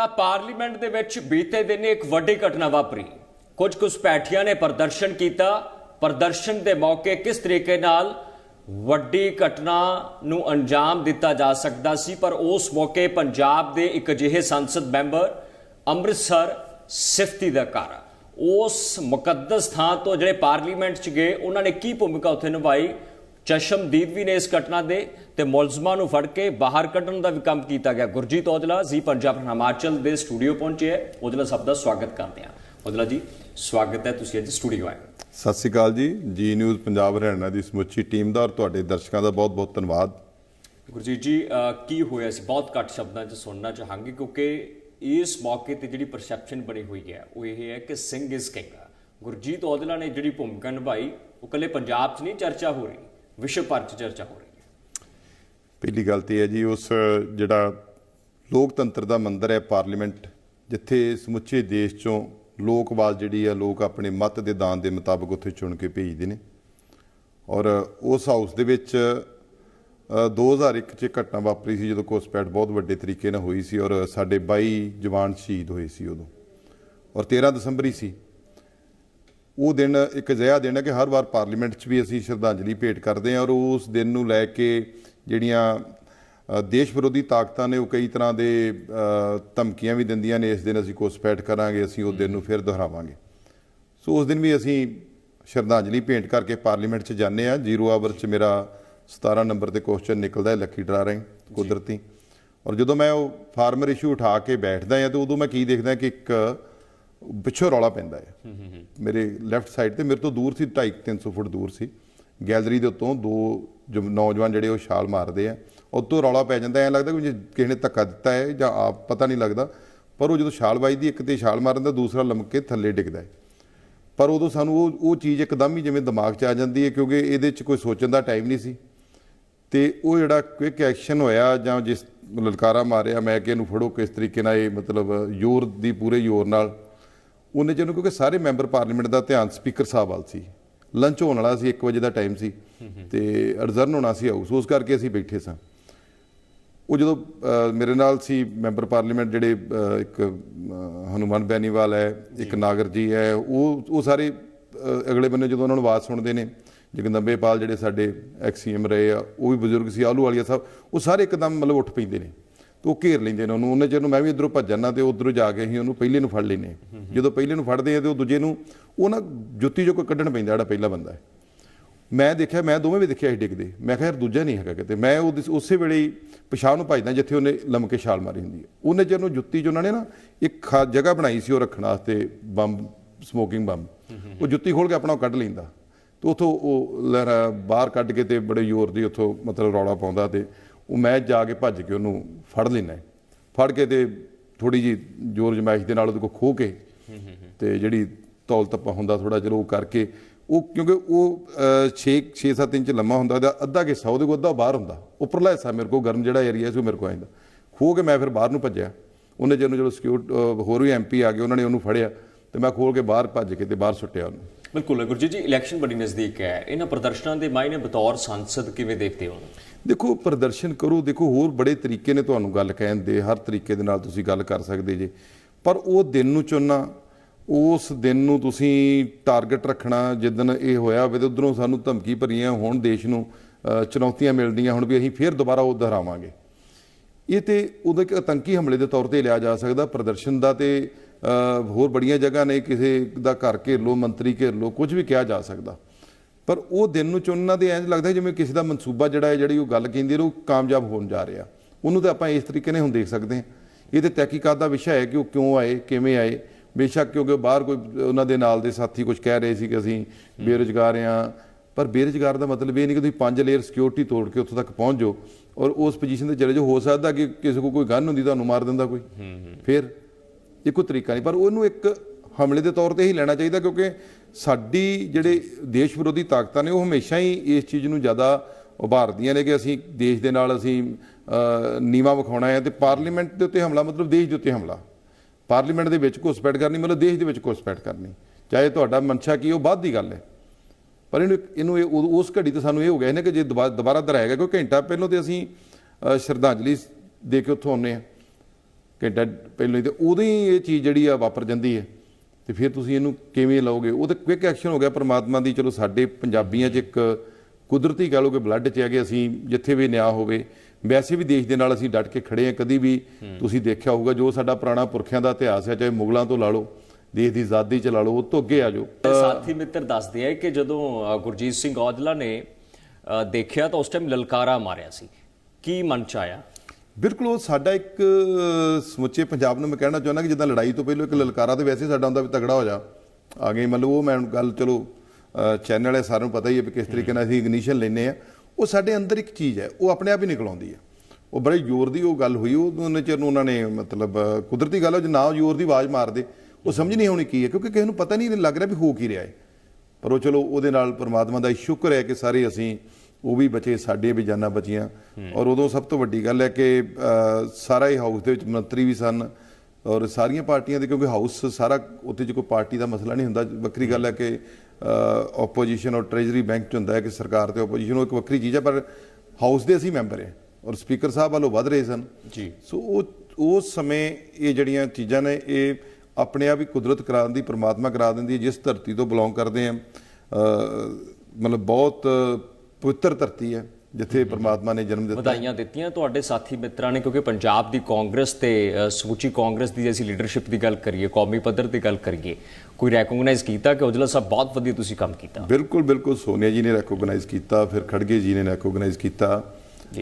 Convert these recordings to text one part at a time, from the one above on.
ਤਾਂ ਪਾਰਲੀਮੈਂਟ ਦੇ ਵਿੱਚ ਬੀਤੇ ਦਿਨ ਇੱਕ ਵੱਡੀ ਘਟਨਾ ਵਾਪਰੀ। ਕੁਝ ਘੁਸਪੈਠੀਆਂ ਨੇ ਪ੍ਰਦਰਸ਼ਨ ਕੀਤਾ। ਪ੍ਰਦਰਸ਼ਨ ਦੇ ਮੌਕੇ ਕਿਸ ਤਰੀਕੇ ਨਾਲ ਵੱਡੀ ਘਟਨਾ ਨੂੰ ਅੰਜਾਮ ਦਿੱਤਾ ਜਾ ਸਕਦਾ ਸੀ, ਪਰ ਉਸ ਮੌਕੇ ਪੰਜਾਬ ਦੇ ਇੱਕ ਅਜਿਹੇ ਸੰਸਦ ਮੈਂਬਰ ਅੰਮ੍ਰਿਤਸਰ ਸਿਫਤੀ ਦਾ ਘਰ। ਉਸ ਮੁਕੱਦਸ ਥਾਂ ਤੋਂ ਜਿਹੜੇ ਪਾਰਲੀਮੈਂਟ 'ਚ ਗਏ, ਉਹਨਾਂ ਨੇ ਕੀ ਭੂਮਿਕਾ ਉੱਥੇ ਨਿਭਾਈ? ਚਸ਼ਮਦੀਦ ਵੀ ਨੇ ਇਸ ਘਟਨਾ ਦੇ ਤੇ ਮੁਲਜ਼ਮਾਂ ਨੂੰ ਫੜ ਕੇ ਬਾਹਰ ਕੱਢਣ ਦਾ ਵੀ ਕੰਮ ਕੀਤਾ ਗਿਆ। ਗੁਰਜੀਤ ਔਜਲਾ ਜੀ ਪੰਜਾਬ ਹਿਮਾਚਲ ਦੇ ਸਟੂਡੀਓ ਪਹੁੰਚੇ ਹੈ। ਔਜਲਾ ਸਭ ਦਾ ਸਵਾਗਤ ਕਰਦੇ ਹਾਂ। ਔਜਲਾ ਜੀ ਸਵਾਗਤ ਹੈ ਤੁਸੀਂ ਅੱਜ ਸਟੂਡੀਓ ਆਏ ਸਤਿ ਸ਼੍ਰੀ ਅਕਾਲ ਜੀ। ਜੀ ਨਿਊਜ਼ ਪੰਜਾਬ ਹਰਿਆਣਾ ਦੀ ਸਮੁੱਚੀ ਟੀਮ ਦਾ ਔਰ ਤੁਹਾਡੇ ਦਰਸ਼ਕਾਂ ਦਾ ਬਹੁਤ-ਬਹੁਤ ਧੰਨਵਾਦ। ਗੁਰਜੀਤ ਜੀ ਕੀ ਹੋਇਆ ਸੀ? ਬਹੁਤ ਘੱਟ ਸ਼ਬਦਾਂ 'ਚ ਸੁਣਨਾ ਚਾਹਾਂਗੇ ਕਿਉਂਕਿ ਇਸ ਮੌਕੇ ਤੇ ਜਿਹੜੀ ਪਰਸੈਪਸ਼ਨ ਬਣੀ ਹੋਈ ਹੈ ਉਹ ਇਹ ਹੈ ਕਿ ਸਿੰਘ ਇਜ਼ ਕਿੰਗ ਗੁਰਜੀਤ ਔਜਲਾ ਨੇ ਜਿਹੜੀ ਭੂਮਿਕਾ ਨਿਭਾਈ ਉਹ ਕੱਲੇ ਪੰਜਾਬ 'ਚ ਨਹੀਂ ਚਰਚਾ ਹੋ ਰਹੀ। ਵਿਸ਼ਵ ਭਰ 'ਚ ਚਰਚਾ ਹੋ ਰਹੀ ਹੈ। ਪਹਿਲੀ ਗੱਲ ਤੇ ਹੈ ਜੀ ਉਸ ਜਿਹੜਾ ਲੋਕਤੰਤਰ ਦਾ ਮੰਦਰ ਹੈ ਪਾਰਲੀਮੈਂਟ ਜਿੱਥੇ ਸਮੁੱਚੇ ਦੇਸ਼ ਚੋਂ ਲੋਕ ਆਵਾਜ਼ ਜਿਹੜੀ ਆ ਲੋਕ ਆਪਣੇ ਮਤ ਦੇ ਦਾਨ ਦੇ ਮੁਤਾਬਕ ਉੱਥੇ ਚੁਣ ਕੇ ਭੇਜਦੇ ਨੇ। ਔਰ ਉਸ ਹਾਊਸ ਦੇ ਵਿੱਚ ਅ, 2001 ਚ ਘਟਨਾ ਵਾਪਰੀ ਸੀ ਜਦੋਂ ਕੋਸਪੈਟ ਬਹੁਤ ਵੱਡੇ ਤਰੀਕੇ ਨਾਲ ਹੋਈ ਸੀ ਔਰ ਸਾਡੇ 22 ਜਵਾਨ ਸ਼ਹੀਦ ਹੋਏ ਸੀ ਉਦੋਂ। ਔਰ 13 ਦਸੰਬਰ ਹੀ ਸੀ। ਉਹ ਦਿਨ ਇੱਕ ਅਜਿਹਾ ਦਿਨ ਹੈ ਕਿ ਹਰ ਵਾਰ ਪਾਰਲੀਮੈਂਟ 'ਚ ਵੀ ਅਸੀਂ ਸ਼ਰਧਾਂਜਲੀ ਭੇਟ ਕਰਦੇ ਹਾਂ ਔਰ ਉਸ ਦਿਨ ਨੂੰ ਲੈ ਕੇ ਜਿਹੜੀਆਂ ਦੇਸ਼ ਵਿਰੋਧੀ ਤਾਕਤਾਂ ਨੇ ਉਹ ਕਈ ਤਰ੍ਹਾਂ ਦੇ ਧਮਕੀਆਂ ਵੀ ਦਿੰਦੀਆਂ ਨੇ ਇਸ ਦਿਨ ਅਸੀਂ ਕੋਸਪੈਟ ਕਰਾਂਗੇ ਅਸੀਂ ਉਹ ਦਿਨ ਨੂੰ ਫਿਰ ਦੁਹਰਾਵਾਂਗੇ। ਸੋ ਉਸ ਦਿਨ ਵੀ ਅਸੀਂ ਸ਼ਰਧਾਂਜਲੀ ਭੇਂਟ ਕਰਕੇ ਪਾਰਲੀਮੈਂਟ 'ਚ ਜਾਂਦੇ ਆ ਜ਼ੀਰੋ ਆਵਰ 'ਚ ਮੇਰਾ 17 ਨੰਬਰ ਤੇ ਕੁਐਸਚਨ ਨਿਕਲਦਾ ਹੈ ਲੱਕੀ ਡਰਾ ਰਾਹੀਂ ਕੁਦਰਤੀ। ਔਰ ਜਦੋਂ ਮੈਂ ਉਹ ਫਾਰਮਰ ਇਸ਼ੂ ਉਠਾ ਕੇ ਬੈਠਦਾ ਹਾਂ ਤੇ ਉਦੋਂ ਮੈਂ ਕੀ ਦੇਖਦਾ ਕਿ ਇੱਕ ਪਿੱਛੋਂ ਰੌਲਾ ਪੈਂਦਾ ਹੈ। ਮੇਰੇ ਲੈਫਟ ਸਾਈਡ ਤੇ ਮੇਰੇ ਤੋਂ ਦੂਰ ਸੀ 250 300 ਫੁੱਟ ਦੂਰ ਸੀ। ਗੈਲਰੀ ਦੇ ਉੱਤੋਂ ਦੋ ਜੋ ਨੌਜਵਾਨ ਜਿਹੜੇ ਉਹ ਛਾਲ ਮਾਰਦੇ ਆ, ਉੱਤੋਂ ਰੌਲਾ ਪੈ ਜਾਂਦਾ, ਐ ਲੱਗਦਾ ਕਿ ਜੇ ਕਿਸੇ ਨੇ ਧੱਕਾ ਦਿੱਤਾ ਹੈ ਜਾਂ ਆਪ ਪਤਾ ਨਹੀਂ ਲੱਗਦਾ। ਪਰ ਉਹ ਜਦੋਂ ਛਾਲ ਵੱਜਦੀ, ਇੱਕ ਤੇ ਛਾਲ ਮਾਰਨ ਦਾ, ਦੂਸਰਾ ਲਮਕ ਕੇ ਥੱਲੇ ਡਿੱਗਦਾ ਹੈ। ਪਰ ਉਦੋਂ ਸਾਨੂੰ ਉਹ ਉਹ ਚੀਜ਼ ਇੱਕਦਮ ਹੀ ਜਿਵੇਂ ਦਿਮਾਗ 'ਚ ਆ ਜਾਂਦੀ ਹੈ, ਕਿਉਂਕਿ ਇਹਦੇ 'ਚ ਕੋਈ ਸੋਚਣ ਦਾ ਟਾਈਮ ਨਹੀਂ ਸੀ। ਤੇ ਉਹ ਜਿਹੜਾ ਕੁਇਕ ਐਕਸ਼ਨ ਹੋਇਆ ਜਾਂ ਜਿਸ ਲਲਕਾਰਾ ਮਾਰਿਆ, ਮੈਂ ਕਿ ਇਹਨੂੰ ਫੜੋ, ਕਿਸ ਤਰੀਕੇ ਨਾਲ ਇਹ ਮਤਲਬ ਜ਼ੋਰ ਦੀ ਪੂਰੇ ਜ਼ੋਰ ਨਾਲ ਉਹਨੇ ਜਿਹਨੂੰ ਕਿਉਂਕਿ ਸਾਰੇ ਮੈਂਬਰ ਪਾਰਲੀਮੈਂਟ ਦਾ ਧਿਆਨ ਸਪੀਕਰ ਸਾਹਿਬ ਵੱਲ ਸੀ। ਲੰਚ ਹੋਣ ਵਾਲਾ ਸੀ 1 ਵਜੇ ਦਾ ਟਾਈਮ ਸੀ ਤੇ ਅਡਜ਼ਰਨ ਹੋਣਾ ਸੀ ਹਾਊਸ ਉਸ ਕਰਕੇ ਅਸੀਂ ਬੈਠੇ ਸਾਂ। ਉਹ ਜਦੋਂ ਮੇਰੇ ਨਾਲ ਸੀ ਮੈਂਬਰ ਪਾਰਲੀਮੈਂਟ ਜਿਹੜੇ ਇੱਕ ਹਨੂਮਾਨ ਬੈਨੀਵਾਲ ਹੈ ਇੱਕ ਨਾਗਰ ਜੀ ਹੈ ਉਹ ਉਹ ਸਾਰੇ ਅਗਲੇ ਬੰਨੇ ਜਦੋਂ ਉਹਨਾਂ ਨੂੰ ਆਵਾਜ਼ ਸੁਣਦੇ ਨੇ ਜਗਦੰਬੇਪਾਲ ਜਿਹੜੇ ਸਾਡੇ ਐਕਸੀਐਮ ਰਹੇ ਆ ਉਹ ਵੀ ਬਜ਼ੁਰਗ ਸੀ ਆਲੂ ਵਾਲੀਆ ਸਾਹਿਬ ਉਹ ਸਾਰੇ ਇੱਕਦਮ ਮਤਲਬ ਉੱਠ ਪੈਂਦੇ ਨੇ। ਉਹ ਘੇਰ ਲੈਂਦੇ ਨੇ ਉਹਨੂੰ ਉਹਨੇ ਜਦੋਂ ਮੈਂ ਵੀ ਇਧਰੋਂ ਭੱਜਣਾ ਤੇ ਉਧਰੋਂ ਜਾ ਕੇ ਅਸੀਂ ਉਹਨੂੰ ਪਹਿਲੇ ਨੂੰ ਫੜ ਲੈਨੇ ਜਦੋਂ ਪਹਿਲੇ ਨੂੰ ਫੜਦੇ ਆ ਤੇ ਉਹ ਦੂਜੇ ਨੂੰ ਉਹ ਨਾ ਜੁੱਤੀ ਜੋ ਕੋਈ ਕੱਢਣ ਪੈਂਦਾ ਜਿਹੜਾ ਪਹਿਲਾ ਬੰਦਾ ਹੈ। ਮੈਂ ਦੇਖਿਆ ਮੈਂ ਦੋਵੇਂ ਵੀ ਦੇਖਿਆ ਸੀ ਡਿੱਗਦੇ। ਮੈਂ ਕਿਹਾ ਯਾਰ ਦੂਜਾ ਨਹੀਂ ਹੈਗਾ ਕਿਤੇ। ਮੈਂ ਉਹਦੇ- ਉਸੇ ਵੇਲੇ ਪਿਛਾਂਹ ਨੂੰ ਭੱਜਦਾ ਜਿੱਥੇ ਉਹਨੇ ਲੰਮਕੇ ਛਾਲ ਮਾਰੀ ਹੁੰਦੀ ਹੈ। ਉਹਨੇ ਜਦੋਂ ਜੁੱਤੀ 'ਚ ਉਹਨਾਂ ਨੇ ਨਾ ਇੱਕ ਜਗ੍ਹਾ ਬਣਾਈ ਸੀ ਉਹ ਰੱਖਣ ਵਾਸਤੇ ਬੰਬ ਸਮੋਕਿੰਗ ਬੰਬ। ਉਹ ਜੁੱਤੀ ਖੋਲ ਕੇ ਆਪਣਾ ਉਹ ਕੱਢ ਲੈਂਦਾ। ਤੇ ਉਥੋਂ ਉਹ ਬਾਹਰ ਕੱਢ ਕੇ ਤੇ ਬੜੇ ਜ਼ੋਰ ਦੀ ਉਥੋਂ ਮਤਲਬ ਰੌਲਾ ਪਾਉਂਦਾ ਤੇ ਉਹ ਮੈਂ ਜਾ ਕੇ ਭੱਜ ਕੇ ਉਹਨੂੰ ਫੜ ਲੈਣਾ ਫੜ ਕੇ ਤੇ ਥੋੜੀ ਜੀ ਜ਼ੋਰ ਜਮਾਇਸ਼ ਦੇ ਨਾਲ ਉਹਦੇ ਕੋਲ ਖੋ ਕੇ ਤੇ ਜਿਹੜੀ ਤੌਲ ਤੱਪਾ ਹੁੰਦਾ ਥੋੜਾ ਜਿਹਾ ਉਹ ਕਰਕੇ ਉਹ ਕਿਉਂਕਿ ਉਹ 6 6 7 ਇੰਚ ਲੰਮਾ ਹੁੰਦਾ ਉਹਦਾ ਅੱਧਾ ਹਿੱਸਾ ਉਹਦੇ ਕੋਲ ਅੱਧਾ ਬਾਹਰ ਹੁੰਦਾ। ਉੱਪਰਲਾ ਹਿੱਸਾ ਮੇਰੇ ਕੋਲ ਗਰਮ ਜਿਹੜਾ ਏਰੀਆ ਸੀ ਉਹ ਮੇਰੇ ਕੋਲ ਆਇਂਦਾ ਖੋ ਕੇ ਮੈਂ ਫਿਰ ਬਾਹਰ ਨੂੰ ਭੱਜਿਆ। ਉਹਨੇ ਜਦੋਂ ਜਦੋਂ ਸਿਕਿਉਰ ਹੋਰ ਵੀ ਐਮਪੀ ਆ ਗਏ, ਉਹਨਾਂ ਨੇ ਉਹਨੂੰ ਫੜਿਆ ਤੇ ਮੈਂ ਖੋਲ ਕੇ ਬਾਹਰ ਭੱਜ ਕੇ ਤੇ ਬਾਹਰ ਸੁੱਟਿਆ ਉਹਨੂੰ। ਬਿਲਕੁਲ ਗੁਰਜੀਤ ਜੀ ਇਲੈਕਸ਼ਨ ਬੜੀ ਨਜ਼ਦੀਕ ਹੈ। ਇਹਨਾਂ ਪ੍ਰਦਰਸ਼ਨਾਂ ਦੇ ਮਾਇਨੇ ਬਤੌਰ ਸੰਸਦ ਕਿਵੇਂ ਦੇਖਦੇ ਹੋ? ਦੇਖੋ, ਪ੍ਰਦਰਸ਼ਨ ਕਰੋ, ਦੇਖੋ, ਹੋਰ ਬੜੇ ਤਰੀਕੇ ਨੇ ਤੁਹਾਨੂੰ ਗੱਲ ਕਹਿਣ ਦੇ, ਹਰ ਤਰੀਕੇ ਦੇ ਨਾਲ ਤੁਸੀਂ ਗੱਲ ਕਰ ਸਕਦੇ ਜੇ। ਪਰ ਉਹ ਦਿਨ ਨੂੰ ਚੁਣਨਾ, ਉਸ ਦਿਨ ਨੂੰ ਤੁਸੀਂ ਟਾਰਗੇਟ ਰੱਖਣਾ ਜਿੱਦਨ ਇਹ ਹੋਇਆ ਹੋਵੇ ਤੇ ਉਧਰੋਂ ਸਾਨੂੰ ਧਮਕੀ ਭਰੀਆਂ ਹੁਣ, ਦੇਸ਼ ਨੂੰ ਚੁਣੌਤੀਆਂ ਮਿਲਦੀਆਂ ਹੁਣ ਵੀ ਅਸੀਂ ਫੇਰ ਦੁਬਾਰਾ ਉਹ ਦੁਹਰਾਵਾਂਗੇ। ਇਹ ਤੇ ਉਹਦੇ ਇੱਕ ਆਤੰਕੀ ਹਮਲੇ ਦੇ ਤੌਰ ਤੇ ਲਿਆ ਜਾ ਸਕਦਾ, ਪ੍ਰਦਰਸ਼ਨ ਦਾ ਤੇ ਹੋਰ ਬੜੀਆਂ ਜਗ੍ਹਾ ਨੇ ਕਿਸੇ ਦਾ ਘਰ ਘੇਰ ਲੋ ਮੰਤਰੀ ਘੇਰ ਲੋ ਕੁਝ ਵੀ ਕਿਹਾ ਜਾ ਸਕਦਾ। ਪਰ ਉਹ ਦਿਨ ਨੂੰ ਚੁਣਨਾ ਦੇ ਇੰਜ ਲੱਗਦਾ ਜਿਵੇਂ ਕਿਸੇ ਦਾ ਮਨਸੂਬਾ ਜਿਹੜਾ ਹੈ ਜਿਹੜੀ ਉਹ ਗੱਲ ਕਹਿੰਦੀ ਉਹ ਕਾਮਯਾਬ ਹੋਣ ਜਾ ਰਿਹਾ। ਉਹਨੂੰ ਤਾਂ ਆਪਾਂ ਇਸ ਤਰੀਕੇ ਨਾਲ ਹੁਣ ਦੇਖ ਸਕਦੇ ਹਾਂ। ਇਹ ਤੇ ਤਹਿਕੀਕਾਤ ਦਾ ਵਿਸ਼ਾ ਹੈ ਕਿ ਉਹ ਕਿਉਂ ਆਏ ਕਿਵੇਂ ਆਏ। ਬੇਸ਼ੱਕ ਕਿਉਂਕਿ ਬਾਹਰ ਕੋਈ ਉਹਨਾਂ ਦੇ ਨਾਲ ਦੇ ਸਾਥੀ ਕੁਝ ਕਹਿ ਰਹੇ ਸੀ ਕਿ ਅਸੀਂ ਬੇਰੁਜ਼ਗਾਰ ਹਾਂ। ਪਰ ਬੇਰੁਜ਼ਗਾਰ ਦਾ ਮਤਲਬ ਇਹ ਨਹੀਂ ਕਿ ਤੁਸੀਂ ਪੰਜ ਲੇਅਰ ਸਿਕਿਉਰਿਟੀ ਤੋੜ ਕੇ ਉੱਥੋਂ ਤੱਕ ਪਹੁੰਚ ਜਾਓ। ਔਰ ਉਸ ਪੋਜੀਸ਼ਨ ਤੇ ਚਲੇ ਜਾਓ। ਹੋ ਸਕਦਾ ਕਿ ਕਿਸੇ ਕੋਲ ਕੋਈ ਗਨ ਹੁੰਦੀ ਤੁਹਾਨੂੰ ਮਾਰ ਦਿੰਦਾ ਕੋਈ। ਫਿਰ ਇੱਕੋ ਤਰੀਕਾ ਨਹੀਂ ਪਰ ਉਹਨੂੰ ਇੱਕ ਹਮਲੇ ਦੇ ਤੌਰ ਤੇ ਹੀ ਲੈਣਾ ਚਾਹੀਦਾ ਕਿਉਂਕਿ ਸਾਡੀ ਜਿਹੜੇ ਦੇਸ਼ ਵਿਰੋਧੀ ਤਾਕਤਾਂ ਨੇ ਉਹ ਹਮੇਸ਼ਾ ਹੀ ਇਸ ਚੀਜ਼ ਨੂੰ ਜ਼ਿਆਦਾ ਉਭਾਰਦੀਆਂ ਨੇ ਕਿ ਅਸੀਂ ਦੇਸ਼ ਦੇ ਨਾਲ ਅਸੀਂ ਅਹ, ਨੀਵਾਂ ਵਿਖਾਉਣਾ ਹੈ ਤੇ ਪਾਰਲੀਮੈਂਟ ਦੇ ਉੱਤੇ ਹਮਲਾ ਮਤਲਬ ਦੇਸ਼ ਦੇ ਉੱਤੇ ਹਮਲਾ। ਪਾਰਲੀਮੈਂਟ ਦੇ ਵਿੱਚ ਘੁਸਪੈਠ ਕਰਨੀ ਮਤਲਬ ਦੇਸ਼ ਦੇ ਵਿੱਚ ਘੁਸਪੈਠ ਕਰਨੀ ਚਾਹੇ ਤੁਹਾਡਾ ਮਨਸ਼ਾ ਕੀ ਉਹ ਬਾਅਦ ਦੀ ਗੱਲ ਹੈ। ਪਰ ਇਹਨੂੰ ਇਹਨੂੰ ਇਹ ਉਦ- ਉਸ ਘੜੀ ਤੇ ਸਾਨੂੰ ਇਹ ਹੋ ਗਿਆ ਨਾ ਕਿ ਜੇ ਦੁਬਾਰਾ ਦੁਬਾਰਾ ਦੁਹਰਾਏਗਾ ਕਿਉਂਕਿ ਘੰਟਾ ਪਹਿਲਾਂ ਤੇ ਅਸੀਂ ਸ਼ਰਧਾਂਜਲੀ ਦੇ ਕੇ ਉੱਥੋਂ ਆਉਂਦੇ ਆ ਘੰਟਾ ਪਹਿਲਾਂ ਹੀ ਤੇ ਉਦੋਂ ਹੀ ਇਹ ਚੀਜ਼ ਜਿਹੜੀ ਆ ਵਾਪਰ ਜਾਂਦੀ ਹੈ। ਤੇ ਫਿਰ ਤੁਸੀਂ ਇਹਨੂੰ ਕਿਵੇਂ ਲਓਗੇ? ਉਹ ਤਾਂ ਕੁਇਕ ਐਕਸ਼ਨ ਹੋ ਗਿਆ ਪ੍ਰਮਾਤਮਾ ਦੀ ਚਲੋ ਸਾਡੇ ਪੰਜਾਬੀਆਂ 'ਚ ਇੱਕ ਕੁਦਰਤੀ ਕਹ ਲਓ ਕਿ ਬਲੱਡ 'ਚ ਹੈਗੇ ਅਸੀਂ ਜਿੱਥੇ ਵੀ ਨਿਆਂ ਹੋਵੇ ਵੈਸੇ ਵੀ ਦੇਸ਼ ਦੇ ਨਾਲ ਅਸੀਂ ਡਟ ਕੇ ਖੜੇ ਆ ਕਦੀ ਵੀ ਤੁਸੀਂ ਦੇਖਿਆ ਹੋਊਗਾ ਜੋ ਸਾਡਾ ਪੁਰਾਣਾ ਪੁਰਖਿਆਂ ਦਾ ਇਤਿਹਾਸ ਹੈ ਚਾਹੇ ਮੁਗਲਾਂ ਤੋਂ ਲਾ ਲਓ ਦੇਸ਼ ਦੀ ਆਜ਼ਾਦੀ ਚ ਲਾ ਲਓ ਉਹ ਤੋਂ ਅੱਗੇ ਆ ਜਾਓ। ਸਾਥੀ ਮਿੱਤਰ ਦੱਸਦੇ ਆ ਕਿ ਜਦੋਂ ਗੁਰਜੀਤ ਸਿੰਘ ਔਜਲਾ ਨੇ ਦੇਖਿਆ ਤਾਂ ਉਸ ਟਾਈਮ ਲਲਕਾਰਾ ਮਾਰਿਆ ਸੀ। ਕੀ ਮਨ ਚ ਆਇਆ? ਬਿਲਕੁਲ ਉਹ ਸਾਡਾ ਇੱਕ ਸਮੁੱਚੇ ਪੰਜਾਬ ਨੂੰ ਮੈਂ ਕਹਿਣਾ ਚਾਹੁੰਦਾ ਕਿ ਜਿੱਦਾਂ ਲੜਾਈ ਤੋਂ ਪਹਿਲਾਂ ਇੱਕ ਲਲਕਾਰਾ ਤੇ ਵੈਸੇ ਸਾਡਾ ਹੁੰਦਾ ਵੀ ਤਗੜਾ ਹੋ ਜਾ। ਆ ਗਈ ਮਤਲਬ ਉਹ ਮੈਂ ਗੱਲ, ਚਲੋ ਚੈਨਲ ਵਾਲੇ ਸਾਰਿਆਂ ਨੂੰ ਪਤਾ ਹੀ ਹੈ ਵੀ ਕਿਸ ਤਰੀਕੇ ਨਾਲ ਅਸੀਂ ਇਗਨੀਸ਼ਨ ਲੈਨੇ ਆ ਉਹ ਸਾਡੇ ਅੰਦਰ ਇੱਕ ਚੀਜ਼ ਹੈ, ਉਹ ਆਪਣੇ ਆਪ ਹੀ ਨਿਕਲ ਆਉਂਦੀ ਹੈ। ਉਹ ਬੜੇ ਜ਼ੋਰ ਦੀ ਉਹ ਗੱਲ ਹੋਈ, ਉਹ ਉਹਨੇ ਚਿਰ ਨੂੰ ਉਹਨਾਂ ਨੇ ਮਤਲਬ ਕੁਦਰਤੀ ਗੱਲ ਹੈ ਜੇ ਨਾ ਜ਼ੋਰ ਦੀ ਆਵਾਜ਼ ਮਾਰਦੇ, ਉਹ ਸਮਝ ਨਹੀਂ ਆਉਣੀ ਕੀ ਹੈ, ਕਿਉਂਕਿ ਕਿਸੇ ਨੂੰ ਪਤਾ ਨਹੀਂ, ਲੱਗ ਰਿਹਾ ਵੀ ਹੋ ਕੀ ਰਿਹਾ ਹੈ। ਪਰ ਉਹ ਚਲੋ ਉਹਦੇ ਨਾਲ ਪਰਮਾਤਮਾ ਦਾ ਸ਼ੁਕਰ ਹੈ ਕਿ ਸਾਰੇ ਅਸੀਂ ਉਹ ਵੀ ਬਚੇ ਸਾਡੇ ਵੀ ਜਾਨਾਂ ਬਚੀਆਂ। ਔਰ ਉਦੋਂ ਸਭ ਤੋਂ ਵੱਡੀ ਗੱਲ ਹੈ ਕਿ ਸਾਰਾ ਹੀ ਹਾਊਸ ਦੇ ਵਿੱਚ ਮੰਤਰੀ ਵੀ ਸਨ। ਔਰ ਸਾਰੀਆਂ ਪਾਰਟੀਆਂ ਦੇ ਕਿਉਂਕਿ ਹਾਊਸ ਸਾਰਾ ਉੱਥੇ 'ਚ ਕੋਈ ਪਾਰਟੀ ਦਾ ਮਸਲਾ ਨਹੀਂ ਹੁੰਦਾ। ਵੱਖਰੀ ਗੱਲ ਹੈ ਕਿ ਆਪੋਜੀਸ਼ਨ ਔਰ ਟ੍ਰੇਜਰੀ ਬੈਂਕ 'ਚ ਹੁੰਦਾ ਹੈ ਕਿ ਸਰਕਾਰ ਤੇ ਆਪੋਜੀਸ਼ਨ ਉਹ ਇੱਕ ਵੱਖਰੀ ਚੀਜ਼ ਹੈ ਪਰ ਹਾਊਸ ਦੇ ਅਸੀਂ ਮੈਂਬਰ ਹਾਂ। ਔਰ ਸਪੀਕਰ ਸਾਹਿਬ ਵੱਲੋਂ ਵੱਧ ਰਹੇ ਸਨ। ਜੀ। ਸੋ ਉਹ ਉਸ ਸਮੇਂ ਇਹ ਜਿਹੜੀਆਂ ਚੀਜ਼ਾਂ ਨੇ ਇਹ ਆਪਣੇ ਆਪ ਹੀ ਕੁਦਰਤ ਕਰਾ ਦਿੰਦੀ ਪ੍ਰਮਾਤਮਾ ਕਰਾ ਦਿੰਦੀ ਹੈ ਜਿਸ ਧਰਤੀ ਤੋਂ ਬਿਲੋਂਗ ਕਰਦੇ ਆ ਮਤਲਬ ਬਹੁਤ ਪਵਿੱਤਰ ਧਰਤੀ ਹੈ ਜਿੱਥੇ ਪ੍ਰਮਾਤਮਾ ਨੇ ਜਨਮ ਦਿੱਤਾ ਵਧਾਈਆਂ ਦਿੱਤੀਆਂ ਤੁਹਾਡੇ ਸਾਥੀ ਮਿੱਤਰਾਂ ਨੇ ਕਿਉਂਕਿ ਪੰਜਾਬ ਦੀ ਕਾਂਗਰਸ ਤੇ ਸਮੁੱਚੀ ਕਾਂਗਰਸ ਦੀ ਜੇ ਅਸੀਂ ਲੀਡਰਸ਼ਿਪ ਦੀ ਗੱਲ ਕਰੀਏ ਕੌਮੀ ਪੱਧਰ ਦੀ ਗੱਲ ਕਰੀਏ ਕੋਈ ਰੈਕਗਨਾਈਜ਼ ਕੀਤਾ ਕਿ ਔਜਲਾ ਸਾਹਿਬ ਬਹੁਤ ਵਧੀਆ ਤੁਸੀਂ ਕੰਮ ਕੀਤਾ? ਬਿਲਕੁਲ ਬਿਲਕੁਲ ਸੋਨੀਆ ਜੀ ਨੇ ਰੈਕੋਗਨਾਈਜ਼ ਕੀਤਾ ਫਿਰ ਖੜਗੇ ਜੀ ਨੇ ਰੈਕੋਗਨਾਈਜ਼ ਕੀਤਾ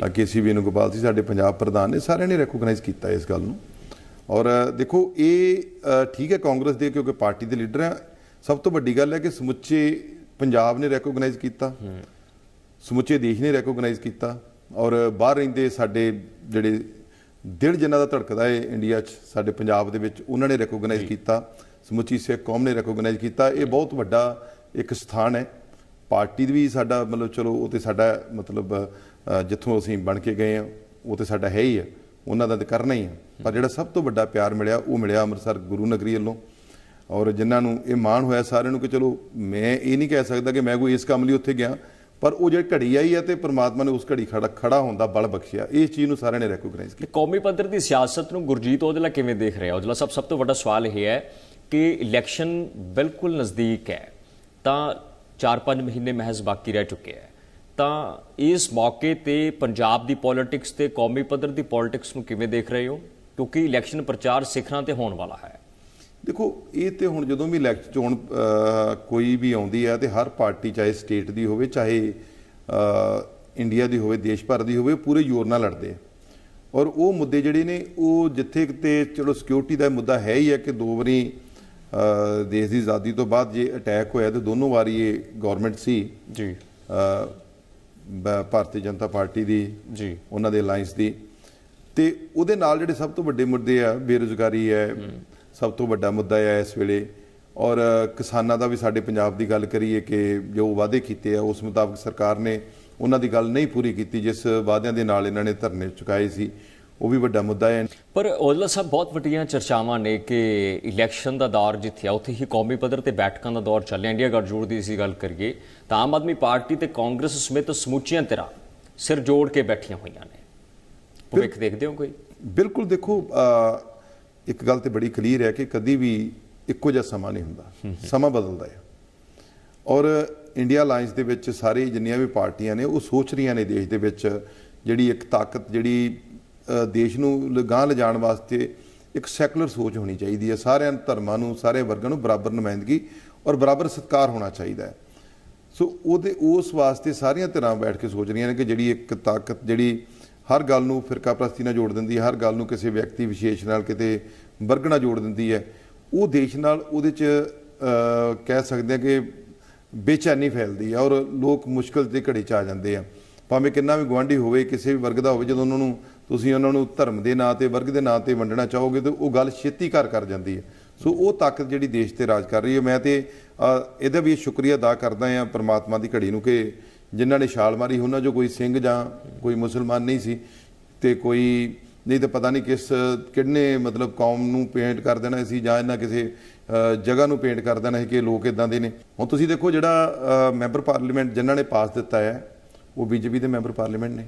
ਅੱਗੇ ਸੀ ਵੇਣੂਗੋਪਾਲ ਸੀ ਸਾਡੇ ਪੰਜਾਬ ਪ੍ਰਧਾਨ ਨੇ ਸਾਰਿਆਂ ਨੇ ਰੈਕੋਗਨਾਈਜ਼ ਕੀਤਾ ਇਸ ਗੱਲ ਨੂੰ। ਔਰ ਦੇਖੋ ਇਹ ਠੀਕ ਹੈ ਕਾਂਗਰਸ ਦੇ ਕਿਉਂਕਿ ਪਾਰਟੀ ਦੇ ਲੀਡਰ ਆ ਸਭ ਤੋਂ ਵੱਡੀ ਗੱਲ ਹੈ ਕਿ ਸਮੁੱਚੇ ਪੰਜਾਬ ਨੇ ਰੈਕੋਗਨਾਈਜ਼ ਕੀਤਾ। ਸਮੁੱਚੇ ਦੇਸ਼ ਨੇ ਰੈਕੋਗਨਾਈਜ਼ ਕੀਤਾ ਔਰ ਬਾਹਰ ਰਹਿੰਦੇ ਸਾਡੇ ਜਿਹੜੇ ਦਿਲ ਜਿਨ੍ਹਾਂ ਦਾ ਧੜਕਦਾ ਹੈ ਇੰਡੀਆ 'ਚ ਸਾਡੇ ਪੰਜਾਬ ਦੇ ਵਿੱਚ ਉਹਨਾਂ ਨੇ ਰੈਕੋਗਨਾਈਜ਼ ਕੀਤਾ। ਸਮੁੱਚੀ ਸਿੱਖ ਕੌਮ ਨੇ ਰੈਕੋਗਨਾਈਜ਼ ਕੀਤਾ। ਇਹ ਬਹੁਤ ਵੱਡਾ ਇੱਕ ਸਥਾਨ ਹੈ। ਪਾਰਟੀ ਦੀ ਵੀ ਸਾਡਾ ਮਤਲਬ ਚਲੋ ਉਹ ਤੇ ਸਾਡਾ ਮਤਲਬ ਜਿੱਥੋਂ ਅਸੀਂ ਬਣ ਕੇ ਗਏ ਆ ਉਹ ਤੇ ਸਾਡਾ ਹੈ ਹੀ ਹੈ। ਉਹਨਾਂ ਦਾ ਤੇ ਕਰਨਾ ਹੀ। ਹੈ। ਪਰ ਜਿਹੜਾ ਸਭ ਤੋਂ ਵੱਡਾ ਪਿਆਰ ਮਿਲਿਆ ਉਹ ਮਿਲਿਆ ਅੰਮ੍ਰਿਤਸਰ ਗੁਰੂ ਨਗਰੀ ਵੱਲੋਂ। ਔਰ ਜਿਨ੍ਹਾਂ ਨੂੰ ਇਹ ਮਾਣ ਹੋਇਆ ਸਾਰਿਆਂ ਨੂੰ ਕਿ ਚਲੋ ਮੈਂ ਇਹ ਨਹੀਂ ਕਹਿ ਸਕਦਾ ਕਿ ਮੈਂ ਕੋਈ ਇਸ ਕੰਮ ਲਈ ਉੱਥੇ ਗਿਆ। ਪਰ ਉਹ ਜਿਹੜੀ ਘੜੀ ਆਈ ਹੈ ਤੇ ਪ੍ਰਮਾਤਮਾ ਨੇ ਉਸ ਘੜੀ ਖੜਾ ਖੜਾ ਹੋਣ ਦਾ ਬਲ ਬਖਸ਼ਿਆ। ਇਸ ਚੀਜ਼ ਨੂੰ ਸਾਰਿਆਂ ਨੇ ਰੈਕੋਗਨਾਈਜ਼ ਕੀਤਾ। ਕੌਮੀ ਪੱਧਰ ਦੀ ਸਿਆਸਤ ਨੂੰ ਗੁਰਜੀਤ ਔਜਲਾ ਕਿਵੇਂ ਦੇਖ ਰਿਹਾ? ਔਜਲਾ ਸਾਹਿਬ ਸਭ ਤੋਂ ਵੱਡਾ ਸਵਾਲ ਇਹ ਹੈ ਕਿ ਇਲੈਕਸ਼ਨ ਬਿਲਕੁਲ ਨਜ਼ਦੀਕ ਹੈ, ਤਾਂ 4-5 ਮਹੀਨੇ ਮਹਿਜ਼ ਬਾਕੀ ਰਹਿ ਚੁੱਕੇ ਹੈ। ਤਾਂ ਇਸ ਮੌਕੇ ਤੇ ਪੰਜਾਬ ਦੀ ਪੋਲਿਟਿਕਸ ਤੇ ਕੌਮੀ ਪੱਧਰ ਦੀ ਪੋਲਿਟਿਕਸ ਨੂੰ ਕਿਵੇਂ ਦੇਖ ਰਹੇ ਹੋ? ਕਿਉਂਕਿ ਇਲੈਕਸ਼ਨ ਪ੍ਰਚਾਰ ਸਿਖਰਾਂ ਤੇ ਹੋਣ ਵਾਲਾ ਹੈ। ਦੇਖੋ ਇਹ ਤੇ ਹੁਣ ਜਦੋਂ ਵੀ ਇਲੈਕਸ਼ਨ ਚੋਣ ਕੋਈ ਵੀ ਆਉਂਦੀ ਹੈ ਤੇ ਹਰ ਪਾਰਟੀ ਚਾਹੇ ਸਟੇਟ ਦੀ ਹੋਵੇ ਚਾਹੇ ਇੰਡੀਆ ਦੀ ਹੋਵੇ ਦੇਸ਼ ਭਰ ਦੀ ਹੋਵੇ ਪੂਰੇ ਜ਼ੋਰ ਨਾਲ ਲੜਦੇ ਆ। ਔਰ ਉਹ ਮੁੱਦੇ ਜਿਹੜੇ ਨੇ ਉਹ ਜਿੱਥੇ ਕਿਤੇ ਚਲੋ ਸਿਕਿਉਰਿਟੀ ਦਾ ਮੁੱਦਾ ਹੈ ਹੀ ਹੈ ਕਿ ਦੋ ਵਾਰੀ ਦੇਸ਼ ਦੀ ਆਜ਼ਾਦੀ ਤੋਂ ਬਾਅਦ ਜੇ ਅਟੈਕ ਹੋਇਆ ਤੇ ਦੋਨੋਂ ਵਾਰੀ ਇਹ ਗਵਰਨਮੈਂਟ ਸੀ ਜੀ। ਭਾਰਤੀ ਜਨਤਾ ਪਾਰਟੀ ਦੀ ਜੀ। ਉਹਨਾਂ ਦੇ ਅਲਾਈਅੰਸ ਦੀ। ਤੇ ਉਹਦੇ ਨਾਲ ਜਿਹੜੇ ਸਭ ਤੋਂ ਵੱਡੇ ਮੁੱਦੇ ਆ ਬੇਰੁਜ਼ਗਾਰੀ ਹੈ। ਸਭ ਤੋਂ ਵੱਡਾ ਮੁੱਦਾ ਹੈ ਇਸ ਵੇਲੇ। ਔਰ ਕਿਸਾਨਾਂ ਦਾ ਵੀ ਸਾਡੇ ਪੰਜਾਬ ਦੀ ਗੱਲ ਕਰੀਏ ਕਿ ਜੋ ਵਾਅਦੇ ਕੀਤੇ ਆ ਉਸ ਮੁਤਾਬਕ ਸਰਕਾਰ ਨੇ ਉਹਨਾਂ ਦੀ ਗੱਲ ਨਹੀਂ ਪੂਰੀ ਕੀਤੀ ਜਿਸ ਵਾਅਦਿਆਂ ਦੇ ਨਾਲ ਇਹਨਾਂ ਨੇ ਧਰਨੇ ਚੁਕਾਏ ਸੀ। ਉਹ ਵੀ ਵੱਡਾ ਮੁੱਦਾ ਹੈ। ਪਰ ਔਜਲਾ ਸਾਹਿਬ ਬਹੁਤ ਵੱਡੀਆਂ ਚਰਚਾਵਾਂ ਨੇ ਕਿ ਇਲੈਕਸ਼ਨ ਦਾ ਦੌਰ ਜਿੱਥੇ ਆ ਉੱਥੇ ਹੀ ਕੌਮੀ ਪੱਧਰ ਤੇ ਬੈਠਕਾਂ ਦਾ ਦੌਰ ਚੱਲਿਆ ਇੰਡੀਆ ਗੱਠਜੋੜ ਦੀ ਅਸੀਂ ਗੱਲ ਕਰੀਏ ਤਾਂ ਆਮ ਆਦਮੀ ਪਾਰਟੀ ਤੇ ਕਾਂਗਰਸ ਸਮੇਤ ਸਮੁੱਚੀਆਂ ਧਿਰਾਂ ਸਿਰ ਜੋੜ ਕੇ ਬੈਠੀਆਂ ਹੋਈਆਂ ਨੇ। ਭਵਿੱਖ ਦੇਖਦੇ ਹੋ ਕੋਈ? ਬਿਲਕੁਲ ਦੇਖੋ ਇੱਕ ਗੱਲ ਤੇ ਬੜੀ ਕਲੀਅਰ ਹੈ ਕਿ ਕਦੀ ਵੀ ਇੱਕੋ ਜਿਹਾ ਸਮਾਂ ਨਹੀਂ ਹੁੰਦਾ। ਸਮਾਂ ਬਦਲਦਾ ਹੈ। ਔਰ ਇੰਡੀਆ ਅਲਾਈਅੰਸ ਦੇ ਵਿੱਚ ਸਾਰੇ ਜਿੰਨੀਆਂ ਵੀ ਪਾਰਟੀਆਂ ਨੇ ਉਹ ਸੋਚ ਰਹੀਆਂ ਨੇ ਦੇਸ਼ ਦੇ ਵਿੱਚ ਜਿਹੜੀ ਇੱਕ ਤਾਕਤ ਜਿਹੜੀ ਦੇਸ਼ ਨੂੰ ਲਗਾਂ ਲਿਜਾਣ ਵਾਸਤੇ ਇੱਕ ਸੈਕੂਲਰ ਸੋਚ ਹੋਣੀ ਚਾਹੀਦੀ ਹੈ। ਸਾਰਿਆਂ ਧਰਮਾਂ ਨੂੰ ਸਾਰੇ ਵਰਗਾਂ ਨੂੰ ਬਰਾਬਰ ਨੁਮਾਇੰਦਗੀ ਔਰ ਬਰਾਬਰ ਸਤਿਕਾਰ ਹੋਣਾ ਚਾਹੀਦਾ ਹੈ। ਸੋ ਉਹਦੇ ਉਸ ਵਾਸਤੇ ਸਾਰੀਆਂ ਧਿਰਾਂ ਬੈਠ ਕੇ ਸੋਚ ਰਹੀਆਂ ਨੇ ਕਿ ਜਿਹੜੀ ਇੱਕ ਤਾਕਤ ਜਿਹੜੀ ਹਰ ਗੱਲ ਨੂੰ ਫਿਰਕਾ ਪ੍ਰਸਤੀ ਨਾਲ ਜੋੜ ਦਿੰਦੀ ਹੈ, ਹਰ ਗੱਲ ਨੂੰ ਕਿਸੇ ਵਿਅਕਤੀ ਵਿਸ਼ੇਸ਼ ਨਾਲ, ਕਿਤੇ ਵਰਗ ਨਾਲ ਜੋੜ ਦਿੰਦੀ ਹੈ। ਉਹ ਦੇਸ਼ ਨਾਲ ਉਹਦੇ ਚ ਕਹਿ ਸਕਦੇ ਆ ਕਿ ਬੇਚੈਨੀ ਫੈਲਦੀ ਹੈ ਔਰ ਲੋਕ ਮੁਸ਼ਕਲ ਦੀ ਘੜੀ ਚ ਆ ਜਾਂਦੇ ਆ। ਭਾਵੇਂ ਕਿੰਨਾ ਵੀ ਗਵਾਂਢੀ ਹੋਵੇ, ਕਿਸੇ ਵੀ ਵਰਗ ਦਾ ਹੋਵੇ, ਜਦੋਂ ਉਹਨਾਂ ਨੂੰ ਤੁਸੀਂ ਉਹਨਾਂ ਨੂੰ ਧਰਮ ਦੇ ਨਾਂ ਤੇ, ਵਰਗ ਦੇ ਨਾਂ ਤੇ ਵੰਡਣਾ ਚਾਹੋਗੇ, ਤਾਂ ਉਹ ਗੱਲ ਛੇਤੀ ਘਰ ਕਰ ਜਾਂਦੀ ਹੈ। ਸੋ ਉਹ ਤਾਕਤ ਜਿਹੜੀ ਦੇਸ਼ ਤੇ ਰਾਜ ਕਰ ਰਹੀ ਹੈ, ਮੈਂ ਤੇ ਇਹਦਾ ਵੀ ਸ਼ੁਕਰੀਆ ਅਦਾ ਕਰਦਾ ਹਾਂ ਪਰਮਾਤਮਾ ਦੀ ਘੜੀ ਨੂੰ ਕਿ ਜਿਨ੍ਹਾਂ ਨੇ ਛਾਲ ਮਾਰੀ ਉਹਨਾਂ ਜੋ ਕੋਈ ਸਿੰਘ ਜਾਂ ਕੋਈ ਮੁਸਲਮਾਨ ਨਹੀਂ ਸੀ ਤੇ ਕੋਈ ਨਹੀਂ ਤਾਂ ਪਤਾ ਨਹੀਂ ਕਿਸ ਕਿਹਨੇ ਮਤਲਬ ਕੌਮ ਨੂੰ ਪੇਂਟ ਕਰ ਦੇਣਾ ਸੀ ਜਾਂ ਇਹਨਾਂ ਕਿਸੇ ਜਗ੍ਹਾ ਨੂੰ ਪੇਂਟ ਕਰ ਦੇਣਾ ਸੀ ਕਿ ਲੋਕ ਇਦਾਂ ਦੇ ਨੇ। ਹੁਣ ਤੁਸੀਂ ਦੇਖੋ ਜਿਹੜਾ ਮੈਂਬਰ ਪਾਰਲੀਮੈਂਟ ਜਿਨ੍ਹਾਂ ਨੇ ਪਾਸ ਦਿੱਤਾ ਹੈ, ਉਹ ਬੀਜੇਪੀ ਦੇ ਮੈਂਬਰ ਪਾਰਲੀਮੈਂਟ ਨੇ।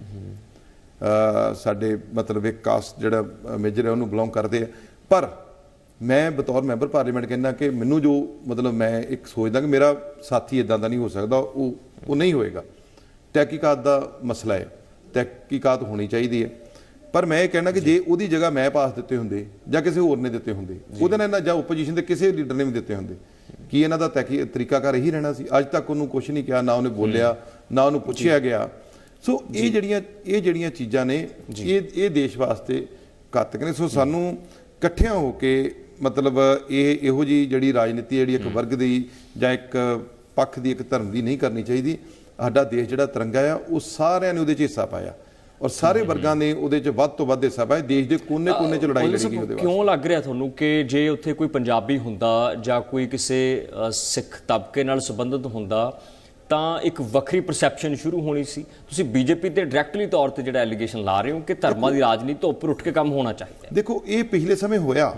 ਸਾਡੇ ਮਤਲਬ ਇੱਕ ਕਾਸਟ ਜਿਹੜਾ ਮੇਜਰ ਹੈ, ਉਹਨੂੰ ਬਿਲੋਂਗ ਕਰਦੇ ਆ। ਪਰ ਮੈਂ ਬਤੌਰ ਮੈਂਬਰ ਪਾਰਲੀਮੈਂਟ ਕਹਿੰਦਾ ਕਿ ਮੈਨੂੰ ਜੋ ਮਤਲਬ ਮੈਂ ਇੱਕ ਸੋਚਦਾ ਕਿ ਮੇਰਾ ਸਾਥੀ ਇਦਾਂ ਦਾ ਨਹੀਂ ਹੋ ਸਕਦਾ ਉਹ ਉਹ ਨਹੀਂ ਹੋਏਗਾ। ਤਹਿਕੀਕਾਤ ਦਾ ਮਸਲਾ ਹੈ ਤਹਿਕੀਕਾਤ ਹੋਣੀ ਚਾਹੀਦੀ ਹੈ। ਪਰ ਮੈਂ ਇਹ ਕਹਿਣਾ ਕਿ ਜੇ ਉਹਦੀ ਜਗ੍ਹਾ ਮੈਂ ਪਾਸ ਦਿੱਤੇ ਹੁੰਦੇ ਜਾਂ ਕਿਸੇ ਹੋਰ ਨੇ ਦਿੱਤੇ ਹੁੰਦੇ ਉਹਦੇ ਨਾਲ ਨਾ ਜਾਂ ਆਪੋਜੀਸ਼ਨ ਦੇ ਕਿਸੇ ਲੀਡਰ ਨੇ ਵੀ ਦਿੱਤੇ ਹੁੰਦੇ ਕੀ ਇਹਨਾਂ ਦਾ ਤਹਿਕੀ ਤਰੀਕਾਕਾਰ ਇਹੀ ਰਹਿਣਾ ਸੀ? ਅੱਜ ਤੱਕ ਉਹਨੂੰ ਕੁਝ ਨਹੀਂ ਕਿਹਾ ਨਾ ਉਹਨੇ ਬੋਲਿਆ ਨਾ ਉਹਨੂੰ ਪੁੱਛਿਆ ਗਿਆ। ਸੋ ਇਹ ਜਿਹੜੀਆਂ ਇਹ ਜਿਹੜੀਆਂ ਚੀਜ਼ਾਂ ਨੇ ਇਹ ਇਹ ਦੇਸ਼ ਵਾਸਤੇ ਘਾਤਕ ਨੇ। ਸੋ ਸਾਨੂੰ ਇਕੱਠਿਆਂ ਹੋ ਕੇ ਮਤਲਬ ਇਹ ਇਹੋ ਜੀ ਜਿਹੜੀ ਰਾਜਨੀਤੀ ਜਿਹੜੀ ਇੱਕ ਵਰਗ ਦੀ ਜਾਂ ਇੱਕ ਪੱਖ ਦੀ ਇੱਕ ਧਰਮ ਦੀ ਨਹੀਂ ਕਰਨੀ ਚਾਹੀਦੀ। ਸਾਡਾ ਦੇਸ਼ ਜਿਹੜਾ ਤਿਰੰਗਾ ਆ ਉਹ ਸਾਰਿਆਂ ਨੇ ਉਹਦੇ 'ਚ ਹਿੱਸਾ ਪਾਇਆ। ਔਰ ਸਾਰੇ ਵਰਗਾਂ ਨੇ ਉਹਦੇ 'ਚ ਵੱਧ ਤੋਂ ਵੱਧ ਹਿੱਸਾ ਪਾਇਆ। ਦੇਸ਼ ਦੇ ਕੋਨੇ-ਕੋਨੇ 'ਚ ਲੜਾਈ ਲੜੀ ਗਈ ਉਹਦੇ ਵਾਸਤੇ। ਕਿਉਂ ਲੱਗ ਰਿਹਾ ਤੁਹਾਨੂੰ ਕਿ ਜੇ ਉੱਥੇ ਕੋਈ ਪੰਜਾਬੀ ਹੁੰਦਾ ਜਾਂ ਕੋਈ ਕਿਸੇ ਸਿੱਖ ਤਬਕੇ ਨਾਲ ਸੰਬੰਧਿਤ ਹੁੰਦਾ ਤਾਂ ਇੱਕ ਵੱਖਰੀ ਪਰਸੈਪਸ਼ਨ ਸ਼ੁਰੂ ਹੋਣੀ ਸੀ। ਤੁਸੀਂ ਬੀਜੇਪੀ ਤੇ ਡਾਇਰੈਕਟਲੀ ਤੌਰ ਤੇ ਜਿਹੜਾ ਐਲੀਗੇਸ਼ਨ ਲਾ ਰਹੇ ਹੋ ਕਿ ਧਰਮਾਂ ਦੀ ਰਾਜਨੀਤੀ ਤੋਂ ਉੱਪਰ ਉੱਠ ਕੇ ਕੰਮ ਹੋਣਾ ਚਾਹੀਦਾ ਦੇਖੋ ਇਹ ਪਿਛਲੇ ਸਮੇਂ ਹੋਇਆ।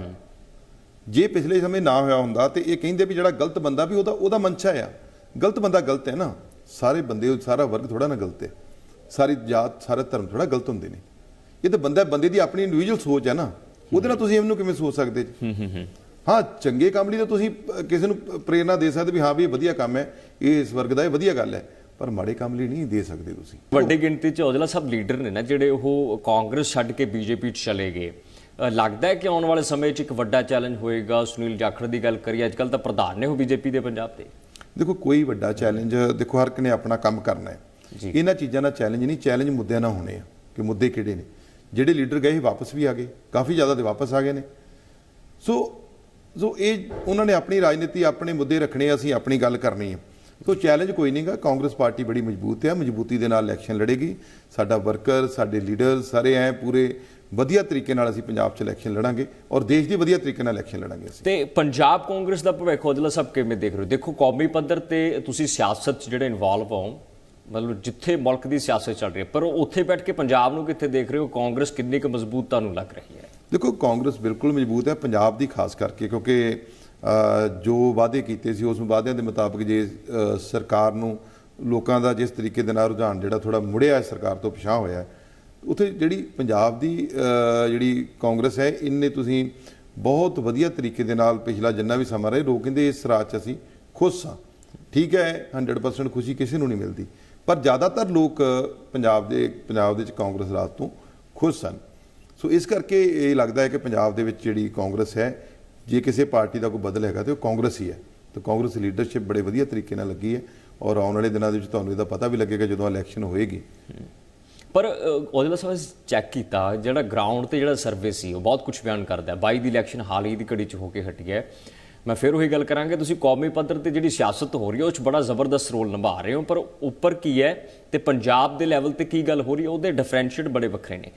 ਜੇ ਪਿਛਲੇ ਸਮੇਂ ਨਾ ਹੋਇਆ ਹੁੰਦਾ ਤੇ ਇਹ ਕਹਿੰਦੇ ਵੀ ਜਿਹੜਾ ਗਲਤ ਬੰਦਾ ਵੀ ਉਹਦਾ ਉਹਦਾ ਮਨਸ਼ਾ ਆ। ਗਲਤ ਬੰਦਾ ਗਲਤ ਹੈ ਨਾ। ਸਾਰੇ ਬੰਦੇ ਸਾਰਾ ਵਰਗ ਥੋੜਾ ਨਾ ਗਲਤ ਹੈ। ਸਾਰੀ ਜਾਤ ਸਾਰੇ ਧਰਮ ਥੋੜਾ ਗਲਤ ਹੁੰਦੇ ਨੇ। ਇਹ ਤਾਂ ਬੰਦਾ ਬੰਦੇ ਦੀ ਆਪਣੀ ਇੰਡੀਵਿਜੂਅਲ ਸੋਚ ਹੈ ਨਾ। ਉਹਦੇ ਨਾਲ ਤੁਸੀਂ ਇਹਨੂੰ ਕਿਵੇਂ ਸੋਚ ਸਕਦੇ ਜੀ? ਹਾਂ ਚੰਗੇ ਕੰਮ ਲਈ ਤਾਂ ਤੁਸੀਂ ਕਿਸੇ ਨੂੰ ਪ- ਪ੍ਰੇਰਨਾ ਦੇ ਸਕਦੇ ਵੀ ਹਾਂ ਵੀ ਇਹ ਵਧੀਆ ਕੰਮ ਹੈ। ਇਹ ਇਸ ਵਰਗ ਦਾ ਇਹ ਵਧੀਆ ਗੱਲ ਹੈ। ਪਰ ਮਾੜੇ ਕੰਮ ਲਈ ਨਹੀਂ ਦੇ ਸਕਦੇ ਤੁਸੀਂ। ਵੱਡੀ ਗਿਣਤੀ 'ਚ ਔਜਲਾ ਸਾਹਿਬ ਲੀਡਰ ਨੇ ਨਾ ਜਿਹੜੇ ਉਹ ਕਾਂਗਰਸ ਛੱਡ ਕੇ ਬੀਜੇਪੀ 'ਚ ਚਲੇ ਗਏ। ਲੱਗਦਾ ਹੈ ਕਿ ਆਉਣ ਵਾਲੇ ਸਮੇਂ 'ਚ ਇੱਕ ਵੱਡਾ ਚੈਲੰਜ ਹੋਏਗਾ। ਸੁਨੀਲ ਜਾਖੜ ਦੀ ਗੱਲ ਕਰੀਏ ਅੱਜਕੱਲ ਤਾਂ ਪ੍ਰਧਾਨ ਨੇ ਉਹ ਬੀਜੇਪੀ ਦੇ ਪੰਜਾਬ ਦੇ। ਦੇਖੋ ਕੋਈ ਵੱਡਾ ਚੈਲੰਜ ਦੇਖੋ ਹਰ ਇੱਕ ਨੇ ਆਪਣਾ ਕੰਮ ਕਰਨਾ ਹੈ। ਇਹਨਾਂ ਚੀਜ਼ਾਂ ਨਾਲ ਚੈਲੰਜ ਨਹੀਂ ਚੈਲੰਜ ਮੁੱਦਿਆਂ ਨਾਲ ਹੋਣੇ ਆ ਕਿ ਮੁੱਦੇ ਕਿਹੜੇ ਨੇ। ਜਿਹੜੇ ਲੀਡਰ ਗਏ ਸੀ ਵਾਪਸ ਵੀ ਆ ਗਏ। ਕਾਫੀ ਜ਼ਿਆਦਾ ਦੇ ਵਾਪਸ ਆ ਗਏ ਨੇ। ਸੋ ਸੋ ਇਹ ਉਹਨਾਂ ਨੇ ਆਪਣੀ ਰਾਜਨੀਤੀ ਆਪਣੇ ਮੁੱਦੇ ਰੱਖਣੇ ਅਸੀਂ ਆਪਣੀ ਗੱਲ ਕਰਨੀ ਹੈ ਸੋ ਚੈਲੰਜ ਕੋਈ ਨਹੀਂਗਾ ਕਾਂਗਰਸ ਪਾਰਟੀ ਬੜੀ ਮਜ਼ਬੂਤ ਹੈ ਮਜ਼ਬੂਤੀ ਦੇ ਨਾਲ ਇਲੈਕਸ਼ਨ ਲੜੇਗੀ। ਸਾਡਾ ਵਰਕਰ ਸਾਡੇ ਲੀਡਰ ਸਾਰੇ ਐ ਪੂਰੇ ਵਧੀਆ ਤਰੀਕੇ ਨਾਲ ਅਸੀਂ ਪੰਜਾਬ 'ਚ ਇਲੈਕਸ਼ਨ ਲੜਾਂਗੇ ਔਰ ਦੇਸ਼ ਦੀ ਵਧੀਆ ਤਰੀਕੇ ਨਾਲ ਇਲੈਕਸ਼ਨ ਲੜਾਂਗੇ ਅਸੀਂ। ਤੇ ਪੰਜਾਬ ਕਾਂਗਰਸ ਦਾ ਭਵਿੱਖ ਔਜਲਾ ਸਾਹਿਬ ਕਿਵੇਂ ਦੇਖ ਰਹੇ? ਹੋ ਦੇਖੋ ਕੌਮੀ ਪੱਧਰ ਤੇ ਤੁਸੀਂ ਸਿਆਸਤ 'ਚ ਜਿਹੜੇ ਇਨਵੋਲਵ ਹੋ ਮਤਲਬ ਜਿੱਥੇ ਮੁਲਕ ਦੀ ਸਿਆਸਤ ਚੱਲ ਰਹੀ ਹੈ ਪਰ ਉੱਥੇ ਬੈਠ ਕੇ ਪੰਜਾਬ ਨੂੰ ਕਿੱਥੇ ਦੇਖ ਰਹੇ ਹੋ? ਕਾਂਗਰਸ ਕਿੰਨੀ ਕੁ ਮਜ਼ਬੂਤ ਤੁਹਾਨੂੰ ਲੱਗ ਰਹੀ ਹੈ? ਦੇਖੋ ਕਾਂਗਰਸ ਬਿਲਕੁਲ ਮਜ਼ਬੂਤ ਹੈ ਪੰਜਾਬ ਦੀ ਖਾਸ ਕਰਕੇ ਕਿਉਂਕਿ ਜੋ ਵਾਅਦੇ ਕੀਤੇ ਸੀ ਉਸ ਵਾਅਦਿਆਂ ਦੇ ਮੁਤਾਬਕ ਜੇ ਸਰਕਾਰ ਨੂੰ ਲੋਕਾਂ ਦਾ ਜਿਸ ਤਰੀਕੇ ਦੇ ਨਾਲ ਰੁਝਾਨ ਜਿਹੜਾ ਥੋੜਾ ਮੁੜਿਆ ਹੈ ਸਰਕਾਰ ਤੋਂ ਪਿਛਾਂ ਹੋਇਆ ਹੈ, ਉੱਥੇ ਜਿਹੜੀ ਪੰਜਾਬ ਦੀ ਜਿਹੜੀ ਕਾਂਗਰਸ ਹੈ ਇਹਨੇ ਤੁਸੀਂ ਬਹੁਤ ਵਧੀਆ ਤਰੀਕੇ ਦੇ ਨਾਲ ਪਿਛਲਾ ਜਿੰਨਾ ਵੀ ਸਮਾਂ ਰਹੇ, ਲੋਕ ਕਹਿੰਦੇ ਇਸ ਰਾਜ 'ਚ ਅਸੀਂ ਖੁਸ਼ ਹਾਂ। ਠੀਕ ਹੈ 100% ਖੁਸ਼ੀ ਕਿਸੇ ਨੂੰ ਨਹੀਂ ਮਿਲਦੀ। ਪਰ ਜ਼ਿਆਦਾਤਰ ਲੋਕ ਪੰਜਾਬ ਦੇ ਪੰਜਾਬ ਦੇ ਵਿੱਚ ਕਾਂਗਰਸ ਰਾਜ ਤੋਂ ਖੁਸ਼ ਹਨ। ਸੋ ਇਸ ਕਰਕੇ ਇਹ ਲੱਗਦਾ ਹੈ ਕਿ ਪੰਜਾਬ ਦੇ ਵਿੱਚ ਜਿਹੜੀ ਕਾਂਗਰਸ ਹੈ, ਜੇ ਕਿਸੇ ਪਾਰਟੀ ਦਾ ਕੋਈ ਬਦਲ ਹੈਗਾ ਤੇ ਉਹ ਕਾਂਗਰਸ ਹੀ ਹੈ। ਤੇ ਕਾਂਗਰਸ ਲੀਡਰਸ਼ਿਪ ਬੜੇ ਵਧੀਆ ਤਰੀਕੇ ਨਾਲ ਲੱਗੀ ਹੈ ਔਰ ਆਉਣ ਵਾਲੇ ਦਿਨਾਂ ਦੇ ਵਿੱਚ ਤੁਹਾਨੂੰ ਇਹਦਾ ਪਤਾ ਵੀ ਲੱਗੇਗਾ ਜਦੋਂ ਇਲੈਕਸ਼ਨ ਹੋਏਗੀ। ਪਰ ਅ, ਔਜਲਾ ਸਾਹਿਬ ਚੈੱਕ ਕੀਤਾ ਜਿਹੜਾ ਗਰਾਊਂਡ ਤੇ ਜਿਹੜਾ ਸਰਵੇ ਸੀ ਉਹ ਬਹੁਤ ਕੁਝ ਬਿਆਨ ਕਰਦਾ ਹੈ। 22 ਦੀ ਇਲੈਕਸ਼ਨ ਹਾਲ ਹੀ ਦੀ ਘੜੀ 'ਚ ਹੋ ਕੇ ਹਟੀ ਹੈ। ਮੈਂ ਫਿਰ ਉਹੀ ਗੱਲ ਕਰਾਂਗੇ ਤੁਸੀਂ ਕੌਮੀ ਪੱਧਰ ਤੇ ਜਿਹੜੀ ਸਿਆਸਤ ਹੋ ਰਹੀ ਹੈ ਉਹ 'ਚ ਬੜਾ ਜ਼ਬਰਦਸਤ ਰੋਲ ਨਿਭਾ ਰਹੇ ਹੋ ਪਰ ਉੱਪਰ ਕੀ ਹੈ ਤੇ ਪੰਜਾਬ ਦੇ ਲੈਵਲ ਤੇ ਕੀ ਗੱਲ ਹੋ ਰਹੀ ਹੈ ਉਹਦੇ ਡਿਫਰੈਂਸ਼ੀਏਟ ਬੜੇ ਵੱਖਰੇ ਨੇ।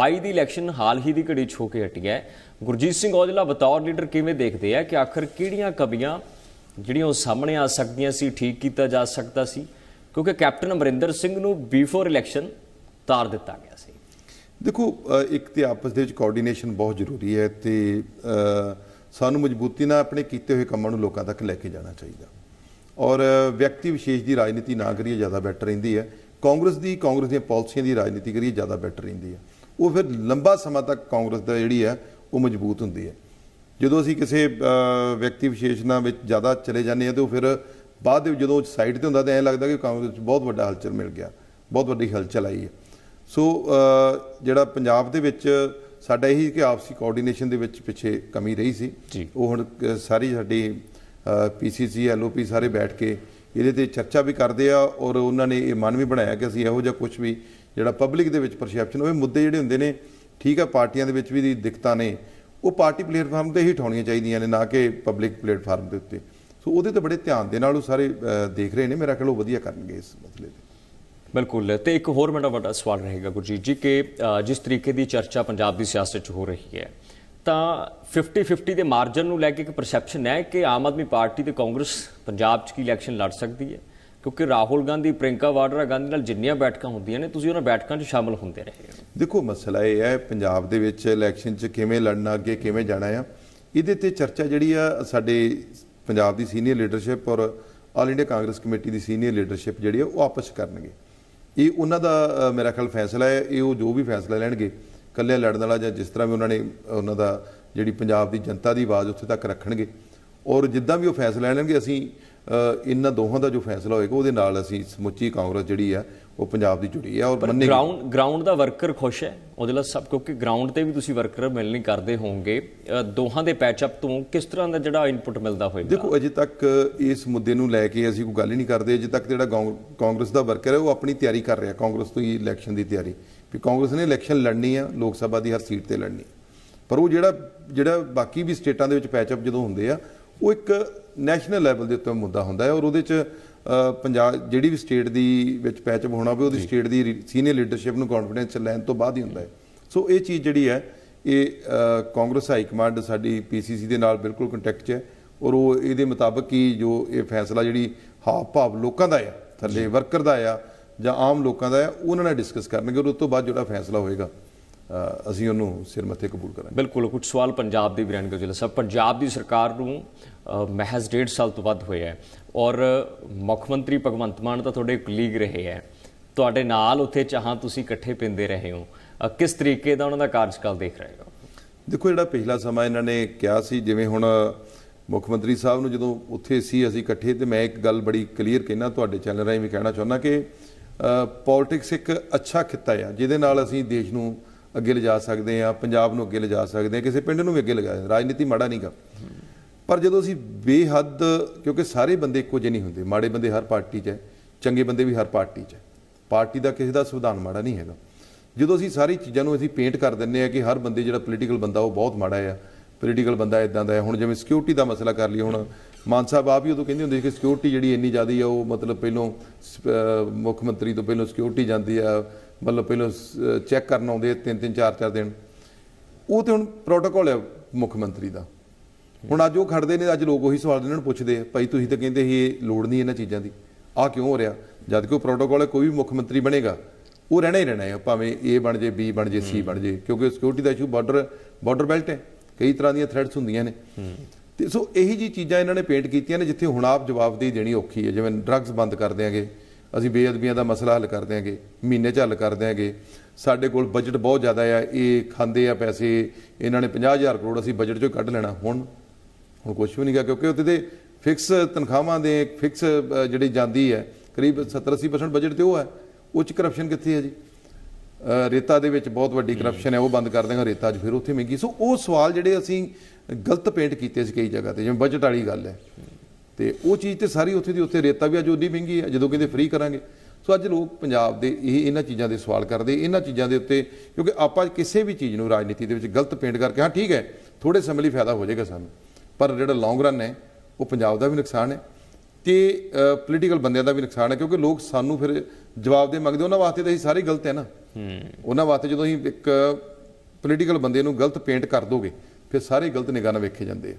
22 ਦੀ ਇਲੈਕਸ਼ਨ ਹਾਲ ਹੀ ਦੀ ਘੜੀ 'ਚ ਹੋ ਕੇ ਹਟੀ ਹੈ। ਗੁਰਜੀਤ ਸਿੰਘ ਔਜਲਾ ਬਤੌਰ ਲੀਡਰ ਕਿਵੇਂ ਦੇਖਦੇ ਆ ਕਿ ਆਖਰ ਕਿਹੜੀਆਂ ਕਮੀਆਂ ਜਿਹੜੀਆਂ ਉਹ ਸਾਹਮਣੇ ਆ ਸਕਦੀਆਂ ਸੀ ਠੀਕ ਕੀਤਾ ਜਾ ਸਕਦਾ ਸੀ? ਕਿਉਂਕਿ ਕੈਪਟਨ ਅਮਰਿੰਦਰ ਸਿੰਘ ਨੂੰ ਬੀਫੋਰ ਇਲੈਕਸ਼ਨ ਤਾਰ ਦਿੱਤਾ ਗਿਆ ਸੀ। ਦੇਖੋ ਇੱਕ ਤੇ ਆਪਸ ਦੇ ਵਿੱਚ ਕੋਆਰਡੀਨੇਸ਼ਨ ਬਹੁਤ ਜ਼ਰੂਰੀ ਹੈ ਤੇ ਸਾਨੂੰ ਮਜ਼ਬੂਤੀ ਨਾਲ ਆਪਣੇ ਕੀਤੇ ਹੋਏ ਕੰਮਾਂ ਨੂੰ ਲੋਕਾਂ ਤੱਕ ਲੈ ਕੇ ਜਾਣਾ ਚਾਹੀਦਾ। ਔਰ ਵਿਅਕਤੀ ਵਿਸ਼ੇਸ਼ ਦੀ ਰਾਜਨੀਤੀ ਨਾ ਕਰੀਏ, ਜ਼ਿਆਦਾ ਬੈਟਰ ਰਹਿੰਦੀ ਹੈ। ਕਾਂਗਰਸ ਦੀ, ਕਾਂਗਰਸ ਦੀਆਂ ਪਾਲਿਸੀਆਂ ਦੀ ਰਾਜਨੀਤੀ ਕਰੀਏ, ਜ਼ਿਆਦਾ ਬੈਟਰ ਰਹਿੰਦੀ ਹੈ। ਉਹ ਫਿਰ ਲੰਬਾ ਸਮਾਂ ਤੱਕ ਕਾਂਗਰਸ ਦਾ ਜਿਹੜੀ ਹੈ, ਉਹ ਮਜ਼ਬੂਤ ਹੁੰਦੀ ਹੈ। ਜਦੋਂ ਅਸੀਂ ਕਿਸੇ ਵਿਅਕਤੀ ਵਿਸ਼ੇਸ਼ ਨਾਲ ਵਿੱਚ ਜ਼ਿਆਦਾ ਚਲੇ ਜਾਂਦੇ ਹਾਂ, ਤੇ ਉਹ ਫਿਰ ਬਾਅਦ ਦੇ ਜਦੋਂ ਸਾਈਡ ਤੇ ਹੁੰਦਾ, ਤਾਂ ਐਂ ਲੱਗਦਾ ਕਿ ਕਾਂਗਰਸ ਵਿੱਚ ਬਹੁਤ ਵੱਡਾ ਹਲਚਲ ਮਿਲ ਗਿਆ, ਬਹੁਤ ਵੱਡੀ ਹਲਚਲ ਆਈ ਹੈ। ਸੋ ਜਿਹੜਾ ਪੰਜਾਬ ਦੇ ਵਿੱਚ ਸਾਡਾ ਇਹੀ ਕਿ ਆਪਸੀ ਕੋਆਰਡੀਨੇਸ਼ਨ ਦੇ ਵਿੱਚ ਪਿੱਛੇ ਕਮੀ ਰਹੀ ਸੀ। ਉਹ ਹੁਣ ਸਾਰੀ ਸਾਡੀ ਪੀਸੀਸੀ ਐਲਓਪੀ ਸਾਰੇ ਬੈਠ ਕੇ ਇਹਦੇ ਤੇ ਚਰਚਾ ਵੀ ਕਰਦੇ ਆ ਔਰ ਉਹਨਾਂ ਨੇ ਇਹ ਮਨ ਵੀ ਬਣਾਇਆ ਕਿ ਅਸੀਂ ਇਹੋ ਜਿਹਾ ਕੁਝ ਵੀ ਜਿਹੜਾ ਪਬਲਿਕ ਦੇ ਵਿੱਚ ਪਰਸੈਪਸ਼ਨ ਹੋਵੇ ਮੁੱਦੇ ਜਿਹੜੇ ਹੁੰਦੇ ਨੇ ਠੀਕ ਆ ਪਾਰਟੀਆਂ ਦੇ ਵਿੱਚ ਵੀ ਦੀ ਦਿੱਕਤਾਂ ਨੇ ਉਹ ਪਾਰਟੀ ਪਲੇਟਫਾਰਮ ਤੇ ਹੀ ਉਠਾਉਣੀਆਂ ਚਾਹੀਦੀਆਂ ਨੇ ਨਾ ਕਿ ਪਬਲਿਕ ਪਲੇਟਫਾਰਮ ਦੇ ਉੱਤੇ। ਸੋ ਉਹਦੇ ਤੇ ਬੜੇ ਧਿਆਨ ਦੇ ਨਾਲ ਉਹ ਸਾਰੇ ਦੇਖ ਰਹੇ ਨੇ ਮੇਰਾ ਖਿਆਲ ਉਹ ਵਧੀਆ ਕਰਨਗੇ ਇਸ ਮਸਲੇ ਤੇ। ਬਿਲਕੁਲ। ਤੇ ਇੱਕ ਹੋਰ ਮੇਰਾ ਵੱਡਾ ਸਵਾਲ ਰਹੇਗਾ ਗੁਰਜੀਤ ਜੀ ਕਿ ਜਿਸ ਤਰੀਕੇ ਦੀ ਚਰਚਾ ਪੰਜਾਬ ਦੀ ਸਿਆਸਤ 'ਚ ਹੋ ਰਹੀ ਹੈ, ਤਾਂ 50-50 ਦੇ ਮਾਰਜਨ ਨੂੰ ਲੈ ਕੇ ਇੱਕ ਪਰਸੈਪਸ਼ਨ ਹੈ ਕਿ ਆਮ ਆਦਮੀ ਪਾਰਟੀ ਤੇ ਕਾਂਗਰਸ ਪੰਜਾਬ 'ਚ ਕੀ ਇਲੈਕਸ਼ਨ ਲੜ ਸਕਦੀ ਹੈ? ਕਿਉਂਕਿ ਰਾਹੁਲ ਗਾਂਧੀ ਪ੍ਰਿੰਕਾ ਵਾਡਰਾ ਗਾਂਧੀ ਨਾਲ ਜਿੰਨੀਆਂ ਬੈਠਕਾਂ ਹੁੰਦੀਆਂ ਨੇ, ਤੁਸੀਂ ਉਹਨਾਂ ਬੈਠਕਾਂ 'ਚ ਸ਼ਾਮਲ ਹੁੰਦੇ ਰਹੇ ਹੋ। ਦੇਖੋ, ਮਸਲਾ ਇਹ ਹੈ ਪੰਜਾਬ ਦੇ ਵਿੱਚ ਇਲੈਕਸ਼ਨ 'ਚ ਕਿਵੇਂ ਲੜਨਾ, ਅੱਗੇ ਕਿਵੇਂ ਜਾਣਾ ਆ। ਇਹਦੇ ਤੇ ਚਰਚਾ ਜਿਹੜੀ ਆ, ਸਾਡੇ ਪੰਜਾਬ ਦੀ ਸੀਨੀਅਰ ਲੀਡਰਸ਼ਿਪ ਔਰ ਆਲ ਇੰਡੀਆ ਕਾਂਗਰਸ ਕਮੇਟੀ ਦੀ ਸੀਨੀਅਰ ਲੀਡਰਸ਼ਿਪ ਜਿਹੜੀ ਆ, ਉਹ ਆਪਸ 'ਚ ਕਰਨਗੇ। ਇਹ ਉਹਨਾਂ ਦਾ ਮੇਰਾ ਖਿਆਲ ਫੈਸਲਾ ਹੈ, ਇਹ ਉਹ ਜੋ ਵੀ ਫੈਸਲਾ ਲੈਣਗੇ ਕੱਲੇ ਲੜਨ ਵਾਲਾ ਜਾਂ ਜਿਸ ਤਰ੍ਹਾਂ ਵੀ ਉਹਨਾਂ ਨੇ ਉਹਨਾਂ ਦਾ ਜਿਹੜੀ ਪੰਜਾਬ ਦੀ ਜਨਤਾ ਦੀ ਆਵਾਜ਼ ਉੱਥੇ ਤੱਕ ਰੱਖਣਗੇ। ਔਰ ਜਿੱਦਾਂ ਵੀ ਉਹ ਫੈਸਲਾ ਲੈਣਗੇ, ਅਸੀਂ ਇਹਨਾਂ ਦੋਹਾਂ ਦਾ ਜੋ ਫੈਸਲਾ ਹੋਏਗਾ, ਉਹਦੇ ਨਾਲ ਅਸੀਂ ਸਮੁੱਚੀ ਕਾਂਗਰਸ ਜਿਹੜੀ ਆ ਉਹ ਪੰਜਾਬ ਦੀ ਜੁੜੀ ਹੈ ਔਰ ਮੰਨੇਗੀ। ਗਰਾਊਂਡ ਗਰਾਊਂਡ ਦਾ ਵਰਕਰ ਖੁਸ਼ ਹੈ? ਉਹਦੇ ਲਈ ਸਭ ਕਿਉਂਕਿ ਗਰਾਊਂਡ ਤੇ ਵੀ ਤੁਸੀਂ ਵਰਕਰ ਮਿਲਣੀ ਕਰਦੇ ਹੋਵੋਗੇ। ਦੋਹਾਂ ਦੇ ਪੈਚ ਅਪ ਤੋਂ ਕਿਸ ਤਰ੍ਹਾਂ ਦਾ ਜਿਹੜਾ ਇਨਪੁਟ ਮਿਲਦਾ ਹੋਏਗਾ ਦੇਖੋ ਅਜੇ ਤੱਕ ਇਸ ਮੁੱਦੇ ਨੂੰ ਲੈ ਕੇ ਅਸੀਂ ਕੋਈ ਗੱਲ ਹੀ ਨਹੀਂ ਕਰਦੇ। ਅਜੇ ਤੱਕ ਜਿਹੜਾ ਕਾਂਗਰਸ ਦਾ ਵਰਕਰ ਹੈ ਉਹ ਆਪਣੀ ਤਿਆਰੀ ਕਰ ਰਿਹਾ। ਕਾਂਗਰਸ ਤੋਂ ਹੀ ਇਲੈਕਸ਼ਨ ਦੀ ਤਿਆਰੀ। ਵੀ ਕਾਂਗਰਸ ਨੇ ਇਲੈਕਸ਼ਨ ਲੜਨੀ ਆ ਲੋਕ ਸਭਾ ਦੀ ਹਰ ਸੀਟ ਤੇ ਲੜਨੀ। ਪਰ ਉਹ ਜਿਹੜਾ ਜਿਹੜਾ ਬਾਕੀ ਵੀ ਸਟੇਟਾਂ ਦੇ ਵਿੱਚ ਪੈਚਅਪ ਜਦੋਂ ਹੁੰਦੇ ਆ ਉਹ ਇੱਕ ਨੈਸ਼ਨਲ ਲੈਵਲ ਦੇ ਉੱਤੇ ਮੁੱਦਾ ਹੁੰਦਾ ਹੈ। ਔਰ ਉਹਦੇ 'ਚ ਪੰਜਾਬ ਜਿਹੜੀ ਵੀ ਸਟੇਟ ਦੀ ਵਿੱਚ ਪੈਚਅਪ ਹੋਣਾ ਹੋਵੇ ਉਹਦੀ ਸਟੇਟ ਦੀ ਸੀਨੀਅਰ ਲੀਡਰਸ਼ਿਪ ਨੂੰ ਕੌਨਫੀਡੈਂਸ ਲੈਣ ਤੋਂ ਬਾਅਦ ਹੀ ਹੁੰਦਾ ਹੈ। ਸੋ ਇਹ ਚੀਜ਼ ਜਿਹੜੀ ਹੈ ਇਹ ਕਾਂਗਰਸ ਹਾਈ ਕਮਾਂਡ ਸਾਡੀ ਪੀਸੀਸੀ ਦੇ ਨਾਲ ਬਿਲਕੁਲ ਕੰਟੈਕਟ 'ਚ ਹੈ ਔਰ ਉਹ ਇਹਦੇ ਮੁਤਾਬਕ ਹੀ ਜੋ ਇਹ ਫੈਸਲਾ ਜਿਹੜੀ ਹਾਵ ਭਾਵ ਲੋਕਾਂ ਦਾ ਆ ਥੱਲੇ ਵਰਕਰ ਦਾ ਆ ਜਾਂ ਆਮ ਲੋਕਾਂ ਦਾ ਆ ਉਹਨਾਂ ਨਾਲ ਡਿਸਕਸ ਕਰਨਗੇ ਔਰ ਉਸ ਤੋਂ ਬਾਅਦ ਜਿਹੜਾ ਫੈਸਲਾ ਹੋਏਗਾ। ਅਸੀਂ ਉਹਨੂੰ ਸਿਰ ਮੱਥੇ ਕਬੂਲ ਕਰਾਂਗੇ। ਬਿਲਕੁਲ ਕੁਝ ਸਵਾਲ ਪੰਜਾਬ ਦੀ ਬ੍ਰਾਂਡ ਗਜਲ ਸਾਹਿਬ। ਪੰਜਾਬ ਦੀ ਸਰਕਾਰ ਨੂੰ ਮਹਿਜ਼ ਡੇਢ ਸਾਲ ਤੋਂ ਵੱਧ ਹੋਇਆ ਹੈ ਔਰ ਮੁੱਖ ਮੰਤਰੀ ਭਗਵੰਤ ਮਾਨ ਤਾਂ ਤੁਹਾਡੇ ਕੁਲੀਗ ਰਹੇ ਹੈ। ਤੁਹਾਡੇ ਨਾਲ ਉੱਥੇ ਚਾਹਾਂ ਤੁਸੀਂ ਇਕੱਠੇ ਪਿੰਦੇ ਰਹੇ ਹੋ। ਕਿਸ ਤਰੀਕੇ ਦਾ ਉਹਨਾਂ ਦਾ ਕਾਰਜਕਾਲ ਦੇਖ ਰਹੇ ਹੋ? ਦੇਖੋ ਜਿਹੜਾ ਪਿਛਲਾ ਸਮਾਂ ਇਹਨਾਂ ਨੇ ਕਿਹਾ ਸੀ ਜਿਵੇਂ ਹੁਣ ਮੁੱਖ ਮੰਤਰੀ ਸਾਹਿਬ ਨੂੰ ਜਦੋਂ ਉੱਥੇ ਸੀ ਅਸੀਂ ਇਕੱਠੇ ਤੇ ਮੈਂ ਇੱਕ ਗੱਲ ਬੜੀ ਕਲੀਅਰ ਕਹਿਣਾ ਤੁਹਾਡੇ ਚੈਨਲ ਰਾਹੀਂ ਵੀ ਕਹਿਣਾ ਚਾਹੁੰਦਾ ਕਿ ਪੋਲਿਟਿਕਸ ਇੱਕ ਅੱਛਾ ਖਿੱਤਾ ਆ ਜਿਹਦੇ ਨਾਲ ਅਸੀਂ ਦੇਸ਼ ਨੂੰ ਅੱਗੇ ਲਿਜਾ ਸਕਦੇ ਆ ਪੰਜਾਬ ਨੂੰ ਅੱਗੇ ਲਿਜਾ ਸਕਦੇ ਆ ਕਿਸੇ ਪਿੰਡ ਨੂੰ ਵੀ ਅੱਗੇ ਲਿਜਾ ਰਾਜਨੀਤੀ ਮਾੜਾ ਨਹੀਂਗਾ ਪਰ ਜਦੋਂ ਅਸੀਂ ਬੇਹੱਦ, ਕਿਉਂਕਿ ਸਾਰੇ ਬੰਦੇ ਇੱਕੋ ਜਿਹੇ ਨਹੀਂ ਹੁੰਦੇ, ਮਾੜੇ ਬੰਦੇ ਹਰ ਪਾਰਟੀ 'ਚ ਹੈ, ਚੰਗੇ ਬੰਦੇ ਵੀ ਹਰ ਪਾਰਟੀ 'ਚ ਹੈ। ਪਾਰਟੀ ਦਾ ਕਿਸੇ ਦਾ ਸੰਵਿਧਾਨ ਮਾੜਾ ਨਹੀਂ ਹੈਗਾ। ਜਦੋਂ ਅਸੀਂ ਸਾਰੀ ਚੀਜ਼ਾਂ ਨੂੰ ਅਸੀਂ ਪੇਂਟ ਕਰ ਦਿੰਨੇ ਆ ਕਿ ਹਰ ਬੰਦੇ ਜਿਹੜਾ ਪੋਲੀਟੀਕਲ ਬੰਦਾ ਉਹ ਬਹੁਤ ਮਾੜਾ ਆ ਪੋਲੀਟੀਕਲ ਬੰਦਾ ਇਦਾਂ ਦਾ ਹੈ, ਹੁਣ ਜਿਵੇਂ ਸਿਕਿਉਰਿਟੀ ਦਾ ਮਸਲਾ ਕਰ ਲਈ ਹੁਣ ਮਾਨ ਸਾਹਿਬ ਆਪ ਹੀ ਉਦੋਂ ਕਹਿੰਦੇ ਹੁੰਦੇ ਸੀ ਕਿ ਸਿਕਿਉਰਿਟੀ ਜਿਹੜੀ ਇੰਨੀ ਜ਼ਿਆਦੀ ਆ, ਉਹ ਮਤਲਬ ਪਹਿਲੋਂ ਸ- ਮੁੱਖ ਮੰਤਰੀ ਤੋਂ ਪਹਿਲੋਂ ਸਿਕਿਉਰਿਟੀ ਜਾਂਦੀ ਆ ਮਤਲਬ ਪਹਿਲੋਂ ਚੈੱਕ ਕਰਨ ਆਉਂਦੇ ਤਿੰਨ ਤਿੰਨ ਚਾਰ ਚਾਰ ਦਿਨ। ਉਹ ਤੇ ਹੁਣ ਪ੍ਰੋਟੋਕਾਲ ਹੈ ਮੁੱਖ ਮੰਤਰੀ ਦਾ। ਹੁਣ ਅੱਜ ਉਹ ਖੜਦੇ ਨੇ ਅੱਜ ਲੋਕ ਉਹੀ ਸਵਾਲ ਇਹਨਾਂ ਨੂੰ ਪੁੱਛਦੇ ਆ ਭਾਈ ਤੁਸੀਂ ਤਾਂ ਕਹਿੰਦੇ ਸੀ ਇਹ ਲੋੜ ਨਹੀਂ ਇਹਨਾਂ ਚੀਜ਼ਾਂ ਦੀ। ਆਹ ਕਿਉਂ ਹੋ ਰਿਹਾ? ਜਦ ਕਿ ਉਹ ਪ੍ਰੋਟੋਕਾਲ ਹੈ ਕੋਈ ਵੀ ਮੁੱਖ ਮੰਤਰੀ ਬਣੇਗਾ ਉਹ ਰਹਿਣਾ ਹੀ ਰਹਿਣਾ ਹੈ ਭਾਵੇਂ ਏ ਬਣ ਜੇ ਬੀ ਬਣ ਜੇ ਸੀ ਬਣ ਜੇ ਕਿਉਂਕਿ ਸਿਕਿਉਰਿਟੀ ਦਾ ਇਸ਼ੂ ਬਾਰਡਰ ਬਾਰਡਰ ਬੈਲਟ ਹੈ। ਕਈ ਤਰ੍ਹਾਂ ਦੀਆਂ ਥ੍ਰੈਡਸ ਹੁੰਦੀਆਂ ਨੇ। ਤੇ ਸੋ ਇਹੀ ਜੀ ਚੀਜ਼ਾਂ ਇਹਨਾਂ ਨੇ ਪੇਂਟ ਕੀਤੀਆਂ ਨੇ ਜਿੱਥੇ ਹੁਣ ਆਪ ਜਵਾਬਦੇਹੀ ਦੇਣੀ ਔਖੀ ਹੈ ਜਿਵੇਂ ਡਰੱਗਸ ਬੰਦ ਕਰ ਦਿਆਂਗੇ। ਅਸੀਂ ਬੇਅਦਬੀਆਂ ਦਾ ਮਸਲਾ ਹੱਲ ਕਰ ਦਿਆਂਗੇ, ਮਹੀਨੇ 'ਚ ਹੱਲ ਕਰ ਦਿਆਂਗੇ। ਸਾਡੇ ਕੋਲ ਬਜਟ ਬਹੁਤ ਜ਼ਿਆਦਾ ਆ, ਇਹ ਖਾਂਦੇ ਆ ਪੈਸੇ, ਇਹਨਾਂ ਨੇ 50000 ਕਰੋੜ ਅਸੀਂ ਬਜਟ 'ਚੋਂ ਕੱਢ ਲੈਣਾ। ਹੁਣ ਹੁਣ ਕੁਝ ਵੀ ਨਹੀਂ ਗਾ, ਕਿਉਂਕਿ ਉੱਥੇ ਤੇ ਫਿਕਸ ਤਨਖਾਹਾਂ ਦੇ ਫਿਕਸ ਜਿਹੜੀ ਜਾਂਦੀ ਹੈ, ਕਰੀਬ 70-80% ਬਜਟ ਤੇ ਉਹ ਹੈ। ਉਹ 'ਚ ਕਰਪਸ਼ਨ ਕਿੱਥੇ ਹੈ ਜੀ? ਰੇਤਾ ਦੇ ਵਿੱਚ ਬਹੁਤ ਵੱਡੀ ਕਰਪਸ਼ਨ ਹੈ, ਉਹ ਬੰਦ ਕਰ ਦੇਗਾ ਰੇਤਾ 'ਚ ਫਿਰ ਉੱਥੇ ਮਹਿੰਗੀ। ਸੋ ਉਹ ਸਵਾਲ ਜਿਹੜੇ ਅਸੀਂ ਗਲਤ ਪੇਂਟ ਕੀਤੇ ਸੀ ਕਈ ਜਗ੍ਹਾ ਤੇ, ਜਿਵੇਂ ਬਜਟ ਵਾਲੀ ਗੱਲ ਹੈ। ਤੇ ਉਹ ਚੀਜ਼ ਤੇ ਸਾਰੀ ਉੱਥੇ ਦੀ ਉੱਥੇ ਰੇਤਾ ਵੀ ਅੱਜ ਉਡੀ ਮਹਿੰਗੀ ਹੈ ਜਦੋਂ ਕਹਿੰਦੇ ਫ੍ਰੀ ਕਰਾਂਗੇ। ਸੋ ਅੱਜ ਲੋਕ ਪੰਜਾਬ ਦੇ ਇਹ ਇਹਨਾਂ ਚੀਜ਼ਾਂ ਦੇ ਸਵਾਲ ਕਰਦੇ ਇਹਨਾਂ ਚੀਜ਼ਾਂ ਦੇ ਉੱਤੇ ਕਿਉਂਕਿ ਆਪਾਂ ਕਿਸੇ ਵੀ ਚੀਜ਼ ਨੂੰ ਰਾਜਨੀਤੀ ਦੇ ਵਿੱਚ ਗਲਤ ਪੇਂਟ ਕਰਕੇ ਹਾਂ ਠੀਕ ਹੈ ਥੋੜੇ ਸਮੇਂ ਲਈ ਫਾਇਦਾ ਹੋ ਜਾਏਗਾ ਸਾਨੂੰ ਪਰ ਜਿਹੜਾ ਲੌਂਗ ਰਨ ਹੈ ਉਹ ਪੰਜਾਬ ਦਾ ਵੀ ਨੁਕਸਾਨ ਹੈ ਤੇ ਪੋਲੀਟੀਕਲ ਬੰਦਿਆਂ ਦਾ ਵੀ ਨੁਕਸਾਨ ਹੈ ਕਿਉਂਕਿ ਲੋਕ ਸਾਨੂੰ ਫਿਰ ਜਵਾਬ ਦੇ ਮੰਗਦੇ ਉਹਨਾਂ ਵਾਸਤੇ ਤਾਂ ਅਸੀਂ ਸਾਰੇ ਗਲਤ ਹੈ ਨਾ। ਉਹਨਾਂ ਵਾਸਤੇ ਜਦੋਂ ਅਸੀਂ ਇੱਕ ਪੋਲੀਟੀਕਲ ਬੰਦੇ ਨੂੰ ਗਲਤ ਪੇਂਟ ਕਰ ਦੋਗੇ ਫਿਰ ਸਾਰੇ ਗਲਤ ਨਿਗਾਹ ਨਾਲ ਵੇਖੇ ਜਾਂਦੇ ਆ।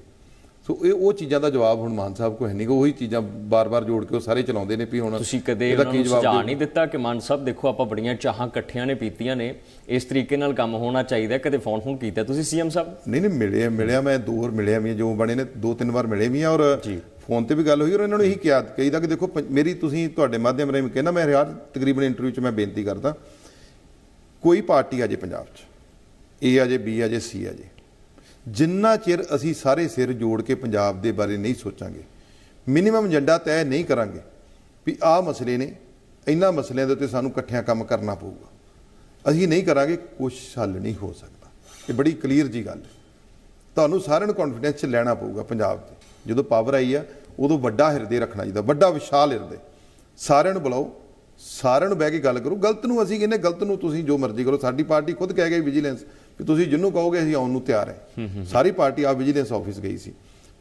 ਸੋ ਇਹ ਉਹ ਚੀਜ਼ਾਂ ਦਾ ਜਵਾਬ ਹੁਣ ਮਾਨ ਸਾਹਿਬ ਕੋ ਹੈ ਨਹੀਂ ਗਾ ਉਹੀ ਚੀਜ਼ਾਂ ਬਾਰ-ਬਾਰ ਜੋੜ ਕੇ ਉਹ ਸਾਰੇ ਚਲਾਉਂਦੇ ਨੇ ਵੀ ਹੁਣ ਤੁਸੀਂ ਕਦੇ ਇਹਦਾ ਉਹਨਾਂ ਨੂੰ ਕੀ ਜਵਾਬ ਸੁਝਾਅ? ਨਹੀਂ ਦਿੱਤਾ ਕਿ ਮਾਨ ਸਾਹਿਬ ਦੇਖੋ ਆਪਾਂ ਬੜੀਆਂ ਚਾਹਾਂ ਇਕੱਠੀਆਂ ਨੇ ਪੀਤੀਆਂ ਨੇ ਇਸ ਤਰੀਕੇ ਨਾਲ ਕੰਮ ਹੋਣਾ ਚਾਹੀਦਾ ਕਦੇ ਫੋਨ ਫੋਨ ਕੀਤਾ ਤੁਸੀਂ ਸੀਐਮ ਸਾਹਿਬ ਨਹੀਂ ਨਹੀਂ ਮਿਲੇ ਮਿਲਿਆ ਮੈਂ ਦੋ ਵਾਰ ਮਿਲਿਆ ਵੀ ਜੋ ਬਣੇ ਨੇ ਦੋ ਤਿੰਨ ਵਾਰ ਮਿਲੇ ਵੀ ਆ ਔਰ ਜੀ। ਫੋਨ ਤੇ ਵੀ ਗੱਲ ਹੋਈ ਔਰ ਇਹਨਾਂ ਨੂੰ ਇਹੀ ਕਿਹਾ ਕਹੀਦਾ ਕਿ ਦੇਖੋ ਪੰ- ਮੇਰੀ ਤੁਸੀਂ ਤੁਹਾਡੇ ਮਾਧਿਅਮ ਰਾਹੀਂ ਕਹਿੰਦਾ ਮੈਂ ਹਰ ਤਕਰੀਬਨ ਇੰਟਰਵਿਊ 'ਚ ਮੈਂ ਬੇਨਤੀ ਕਰਦਾ ਕੋਈ ਪਾਰਟੀ ਆ ਜੇ ਪੰਜਾਬ 'ਚ ਏ ਆ ਜੇ ਬੀ ਆ ਜੇ ਸੀ ਆ ਜੇ ਜਿੰਨਾ ਚਿਰ ਅਸੀਂ ਸਾਰੇ ਸਿਰ ਜੋੜ ਕੇ ਪੰਜਾਬ ਦੇ ਬਾਰੇ ਨਹੀਂ ਸੋਚਾਂਗੇ ਮਿਨੀਮਮ ਏਜੰਡਾ ਤੈਅ ਨਹੀਂ ਕਰਾਂਗੇ ਵੀ ਆਹ ਮਸਲੇ ਨੇ, ਇਹਨਾਂ ਮਸਲਿਆਂ ਦੇ ਉੱਤੇ ਸਾਨੂੰ ਇਕੱਠਿਆਂ ਕੰਮ ਕਰਨਾ ਪਊਗਾ। ਅਸੀਂ ਨਹੀਂ ਕਰਾਂਗੇ ਕੁਝ ਹੱਲ ਨਹੀਂ ਹੋ ਸਕਦਾ। ਇਹ ਬੜੀ ਕਲੀਅਰ ਜੀ ਗੱਲ। ਹੈ ਤੁਹਾਨੂੰ ਸਾਰਿਆਂ ਨੂੰ ਕੌਨਫੀਡੈਂਸ ਚ ਲੈਣਾ ਪਊਗਾ ਪੰਜਾਬ ਤੇ। ਜਦੋਂ ਪਾਵਰ ਆਈ ਆ, ਉਦੋਂ ਵੱਡਾ ਹਿਰਦੇ ਰੱਖਣਾ ਚਾਹੀਦਾ, ਵੱਡਾ ਵਿਸ਼ਾਲ ਹਿਰਦੇ। ਸਾਰਿਆਂ ਨੂੰ ਬੁਲਾਓ, ਸਾਰਿਆਂ ਨੂੰ ਬਹਿ ਕੇ ਗੱਲ ਕਰੋ। ਗਲਤ ਨੂੰ ਅਸੀਂ ਕਹਿੰਦੇ, ਗਲਤ ਨੂੰ ਤੁਸੀਂ ਜੋ ਮਰਜ਼ੀ ਕਰੋ, ਸਾਡੀ ਪਾਰਟੀ ਖੁਦ ਕਹਿ ਗਈ ਵਿਜੀਲੈਂਸ ਕਿ ਤੁਸੀਂ ਜਿੰਨੂੰ ਕਹੋਗੇ ਅਸੀਂ ਆਉਣ ਨੂੰ ਤਿਆਰ ਹੈ। ਸਾਰੀ ਪਾਰਟੀ ਆ ਵਿਜੀਲੈਂਸ ਆਫਿਸ ਗਈ ਸੀ।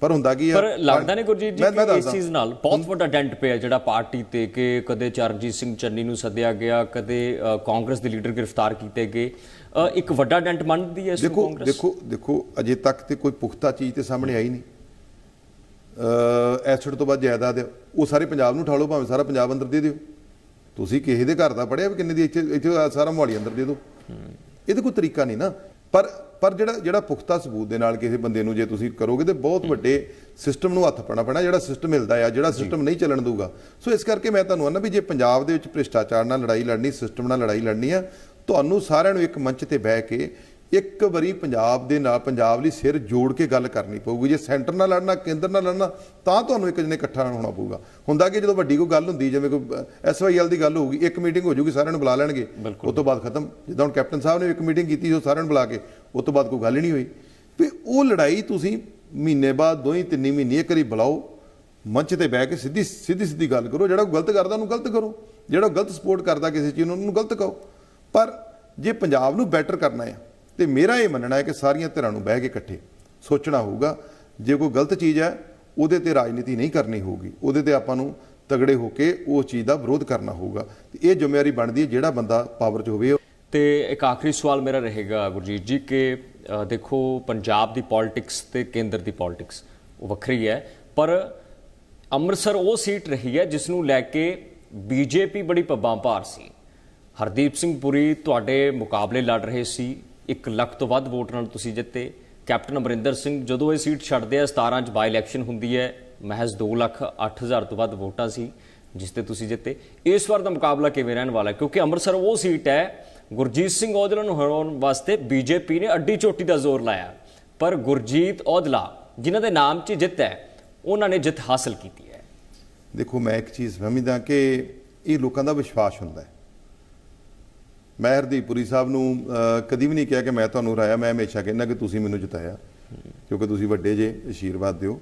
ਪਰ ਹੁੰਦਾ ਕੀ ਆ ਪਰ ਲੱਗਦਾ ਨਹੀਂ ਗੁਰਜੀਤ ਜੀ ਕਿ ਇਸ। ਚੀਜ਼ ਨਾਲ ਬਹੁਤ ਵੱਡਾ ਡੈਂਟ ਪਿਆ ਜਿਹੜਾ ਪਾਰਟੀ ਤੇ ਕਿ ਕਦੇ ਚਰਨਜੀਤ ਸਿੰਘ ਚੰਨੀ ਨੂੰ ਸੱਦਿਆ ਗਿਆ ਕਦੇ ਕਾਂਗਰਸ ਦੇ ਲੀਡਰ ਗ੍ਰਿਫਤਾਰ ਕੀਤੇ ਗਏ। ਇੱਕ ਵੱਡਾ ਡੈਂਟ ਮੰਨਦੀ ਹੈ ਇਸ ਨੂੰ ਕਾਂਗਰਸ? ਦੇਖੋ ਦੇਖੋ ਅਜੇ ਤੱਕ ਤੇ ਕੋਈ ਪੁਖਤਾ ਚੀਜ਼ ਤੇ ਸਾਹਮਣੇ ਆਈ ਨਹੀਂ। ਐਸਿਡ ਤੋਂ ਬਾਅਦ ਜਾਇਦਾਦ ਹੈ, ਉਹ ਸਾਰੇ ਪੰਜਾਬ ਨੂੰ ਉਠਾ ਲਓ ਭਾਵੇਂ ਸਾਰਾ ਪੰਜਾਬ ਅੰਦਰ ਦੇ ਦਿਓ। ਤੁਸੀਂ ਕਿਸੇ ਦੇ ਘਰ ਦਾ ਪੜਿਆ ਵੀ ਕਿੰਨੇ ਦੀ ਇੱਥੇ ਇੱਥੇ ਸਾਰਾ ਮੋਹਾਲੀ ਅੰਦਰ ਦੇ ਦਿਓ। ਇਹ ਤਾਂ ਕੋਈ ਤਰੀਕਾ ਨਹੀਂ ਨਾ। ਪਰ ਪਰ ਜਿਹੜਾ ਜਿਹੜਾ ਪੁਖਤਾ ਸਬੂਤ ਦੇ ਨਾਲ ਕਿਸੇ ਬੰਦੇ ਨੂੰ ਜੇ ਤੁਸੀਂ ਕਰੋਗੇ ਤੇ ਬਹੁਤ ਵੱਡੇ ਸਿਸਟਮ ਨੂੰ ਹੱਥ ਪਾਣਾ ਪੈਣਾ ਜਿਹੜਾ ਸਿਸਟਮ ਮਿਲਦਾ ਆ ਜਿਹੜਾ ਸਿਸਟਮ ਨਹੀਂ ਚੱਲਣ ਦਊਗਾ। ਸੋ ਇਸ ਕਰਕੇ ਮੈਂ ਤੁਹਾਨੂੰ ਆਨਾ ਵੀ ਜੇ ਪੰਜਾਬ ਦੇ ਵਿੱਚ ਭ੍ਰਿਸ਼ਟਾਚਾਰ ਨਾਲ ਲੜਾਈ ਲੜਨੀ ਸਿਸਟਮ ਨਾਲ ਲੜਾਈ ਲੜਨੀ ਆ ਤੁਹਾਨੂੰ ਸਾਰਿਆਂ ਨੂੰ ਇੱਕ ਮੰਚ ਤੇ ਬਹਿ ਕੇ ਇੱਕ ਵਾਰੀ ਪੰਜਾਬ ਦੇ ਨਾਲ ਪੰਜਾਬ ਲਈ ਸਿਰ ਜੋੜ ਕੇ ਗੱਲ ਕਰਨੀ ਪਊਗੀ। ਜੇ ਸੈਂਟਰ ਨਾਲ ਲੜਨਾ ਕੇਂਦਰ ਨਾਲ ਲੜਨਾ ਤਾਂ ਤੁਹਾਨੂੰ ਇੱਕ ਜਨੇ ਇਕੱਠਾ ਹੋਣਾ ਪਊਗਾ। ਹੁੰਦਾ ਕਿ ਜਦੋਂ ਵੱਡੀ ਕੋਈ ਗੱਲ ਹੁੰਦੀ ਜਿਵੇਂ ਕੋਈ ਐਸਵਾਈਐਲ ਦੀ ਗੱਲ ਹੋਊਗੀ ਇੱਕ ਮੀਟਿੰਗ ਹੋ ਜਾਊਗੀ ਸਾਰਿਆਂ ਨੂੰ ਬੁਲਾ ਲੈਣਗੇ। ਉਸ ਤੋਂ ਬਾਅਦ ਖਤਮ। ਜਿੱਦਾਂ ਹੁਣ ਕੈਪਟਨ ਸਾਹਿਬ ਨੇ ਇੱਕ ਮੀਟਿੰਗ ਕੀਤੀ ਉਹ ਸਾਰਿਆਂ ਨੂੰ ਬੁਲਾ ਕੇ ਉਸ ਤੋਂ ਬਾਅਦ ਕੋਈ ਗੱਲ ਹੀ ਨਹੀਂ ਹੋਈ। ਵੀ ਉਹ ਲੜਾਈ ਤੁਸੀਂ ਮਹੀਨੇ ਬਾਅਦ ਦੋ ਹੀ ਤਿੰਨ ਮਹੀਨੇ ਇੱਕ ਵਾਰੀ ਬੁਲਾਓ ਮੰਚ ਤੇ ਬਹਿ ਕੇ ਸਿੱਧੀ ਸਿੱਧੀ ਸਿੱਧੀ ਗੱਲ ਕਰੋ। ਜਿਹੜਾ ਗਲਤ ਕਰਦਾ ਉਹਨੂੰ ਗਲਤ ਕਰੋ। ਜਿਹੜਾ ਗਲਤ ਸਪੋਰਟ ਕਰਦਾ ਕਿਸੇ ਚੀਜ਼ ਨੂੰ ਉਹਨੂੰ ਗਲਤ ਕਹੋ। ਪਰ ਜੇ ਪੰਜਾਬ ਨੂੰ ਬੈਟਰ ਕਰਨਾ ਹੈ ਤੇ ਮੇਰਾ ਇਹ ਮੰਨਣਾ ਹੈ ਕਿ ਸਾਰੀਆਂ ਧਿਰਾਂ ਨੂੰ ਬਹਿ ਕੇ ਇਕੱਠੇ ਸੋਚਣਾ ਹੋਊਗਾ। ਜੇ ਕੋਈ ਗਲਤ ਚੀਜ਼ ਹੈ, ਉਹਦੇ ਤੇ ਰਾਜਨੀਤੀ ਨਹੀਂ ਕਰਨੀ ਹੋਊਗੀ। ਉਹਦੇ ਤੇ ਆਪਾਂ ਨੂੰ ਤਗੜੇ ਹੋ ਕੇ ਉਸ ਚੀਜ਼ ਦਾ ਵਿਰੋਧ ਕਰਨਾ ਹੋਊਗਾ। ਤੇ ਇਹ ਜ਼ਿੰਮੇਵਾਰੀ ਬਣਦੀ ਹੈ ਜਿਹੜਾ ਬੰਦਾ ਪਾਵਰ 'ਚ ਹੋਵੇ। ਤੇ ਇੱਕ ਆਖਰੀ ਸਵਾਲ ਮੇਰਾ ਰਹੇਗਾ ਗੁਰਜੀਤ ਜੀ ਕਿ ਦੇਖੋ, ਪੰਜਾਬ ਦੀ ਪੋਲਿਟਿਕਸ ਤੇ ਕੇਂਦਰ ਦੀ ਪੋਲਿਟਿਕਸ ਉਹ ਵੱਖਰੀ ਹੈ, ਪਰ ਅੰਮ੍ਰਿਤਸਰ ਉਹ ਸੀਟ ਰਹੀ ਹੈ ਜਿਸ ਨੂੰ ਲੈ ਕੇ ਬੀਜੇਪੀ ਬੜੀ ਪੱਬਾਂ ਭਾਰ ਸੀ। ਹਰਦੀਪ ਸਿੰਘ ਪੁਰੀ ਤੁਹਾਡੇ ਮੁਕਾਬਲੇ ਲੜ ਰਹੇ ਸੀ 1 ਲੱਖ ਤੋਂ ਵੱਧ ਵੋਟ ਨਾਲ ਤੁਸੀਂ ਜਿੱਤੇ। ਕੈਪਟਨ ਅਮਰਿੰਦਰ ਸਿੰਘ, ਜਦੋਂ ਇਹ ਸੀਟ ਛੱਡਦੇ ਆ 17 ਚ ਬਾਈ ਇਲੈਕਸ਼ਨ ਹੁੰਦੀ ਹੈ, ਮਹਿਜ਼ 2 ਲੱਖ 8000 ਤੋਂ ਵੱਧ ਵੋਟਾਂ ਸੀ, ਜਿਸ ਤੇ ਤੁਸੀਂ ਜਿੱਤੇ। ਇਸ ਵਾਰ ਦਾ ਮੁਕਾਬਲਾ ਕਿਵੇਂ ਰਹਿਣ ਵਾਲਾ ਕਿਉਂਕਿ ਅੰਮ੍ਰਿਤਸਰ ਉਹ ਸੀਟ ਹੈ, ਗੁਰਜੀਤ ਸਿੰਘ ਔਜਲਾ ਨੂੰ ਹਰਾਉਣ ਵਾਸਤੇ ਬੀਜੇਪੀ ਨੇ ਅੱਡੀ ਚੋਟੀ ਦਾ ਜ਼ੋਰ ਲਾਇਆ। ਪਰ ਗੁਰਜੀਤ ਔਜਲਾ, ਜਿਨ੍ਹਾਂ ਦੇ ਨਾਮ 'ਚ ਜਿੱਤ ਹੈ, ਉਹਨਾਂ ਨੇ ਜਿੱਤ ਹਾਸਲ ਕੀਤੀ ਹੈ। ਦੇਖੋ, ਮੈਂ ਇੱਕ ਚੀਜ਼ ਸਮਝਦਾ ਕਿ ਇਹ ਲੋਕਾਂ ਦਾ ਵਿਸ਼ਵਾਸ ਹੁੰਦਾ ਹੈ। ਮੈਂ ਹਰਦੀਪੁਰੀ ਸਾਹਿਬ ਨੂੰ ਕਦੀ ਵੀ ਨਹੀਂ ਕਿਹਾ ਕਿ ਮੈਂ ਤੁਹਾਨੂੰ ਰਾਇਆ ਮੈਂ ਹਮੇਸ਼ਾ ਕਹਿੰਦਾ ਕਿ ਤੁਸੀਂ ਮੈਨੂੰ ਜਿਤਾਇਆ। ਕਿਉਂਕਿ ਤੁਸੀਂ ਵੱਡੇ ਜੇ ਆਸ਼ੀਰਵਾਦ ਦਿਓ।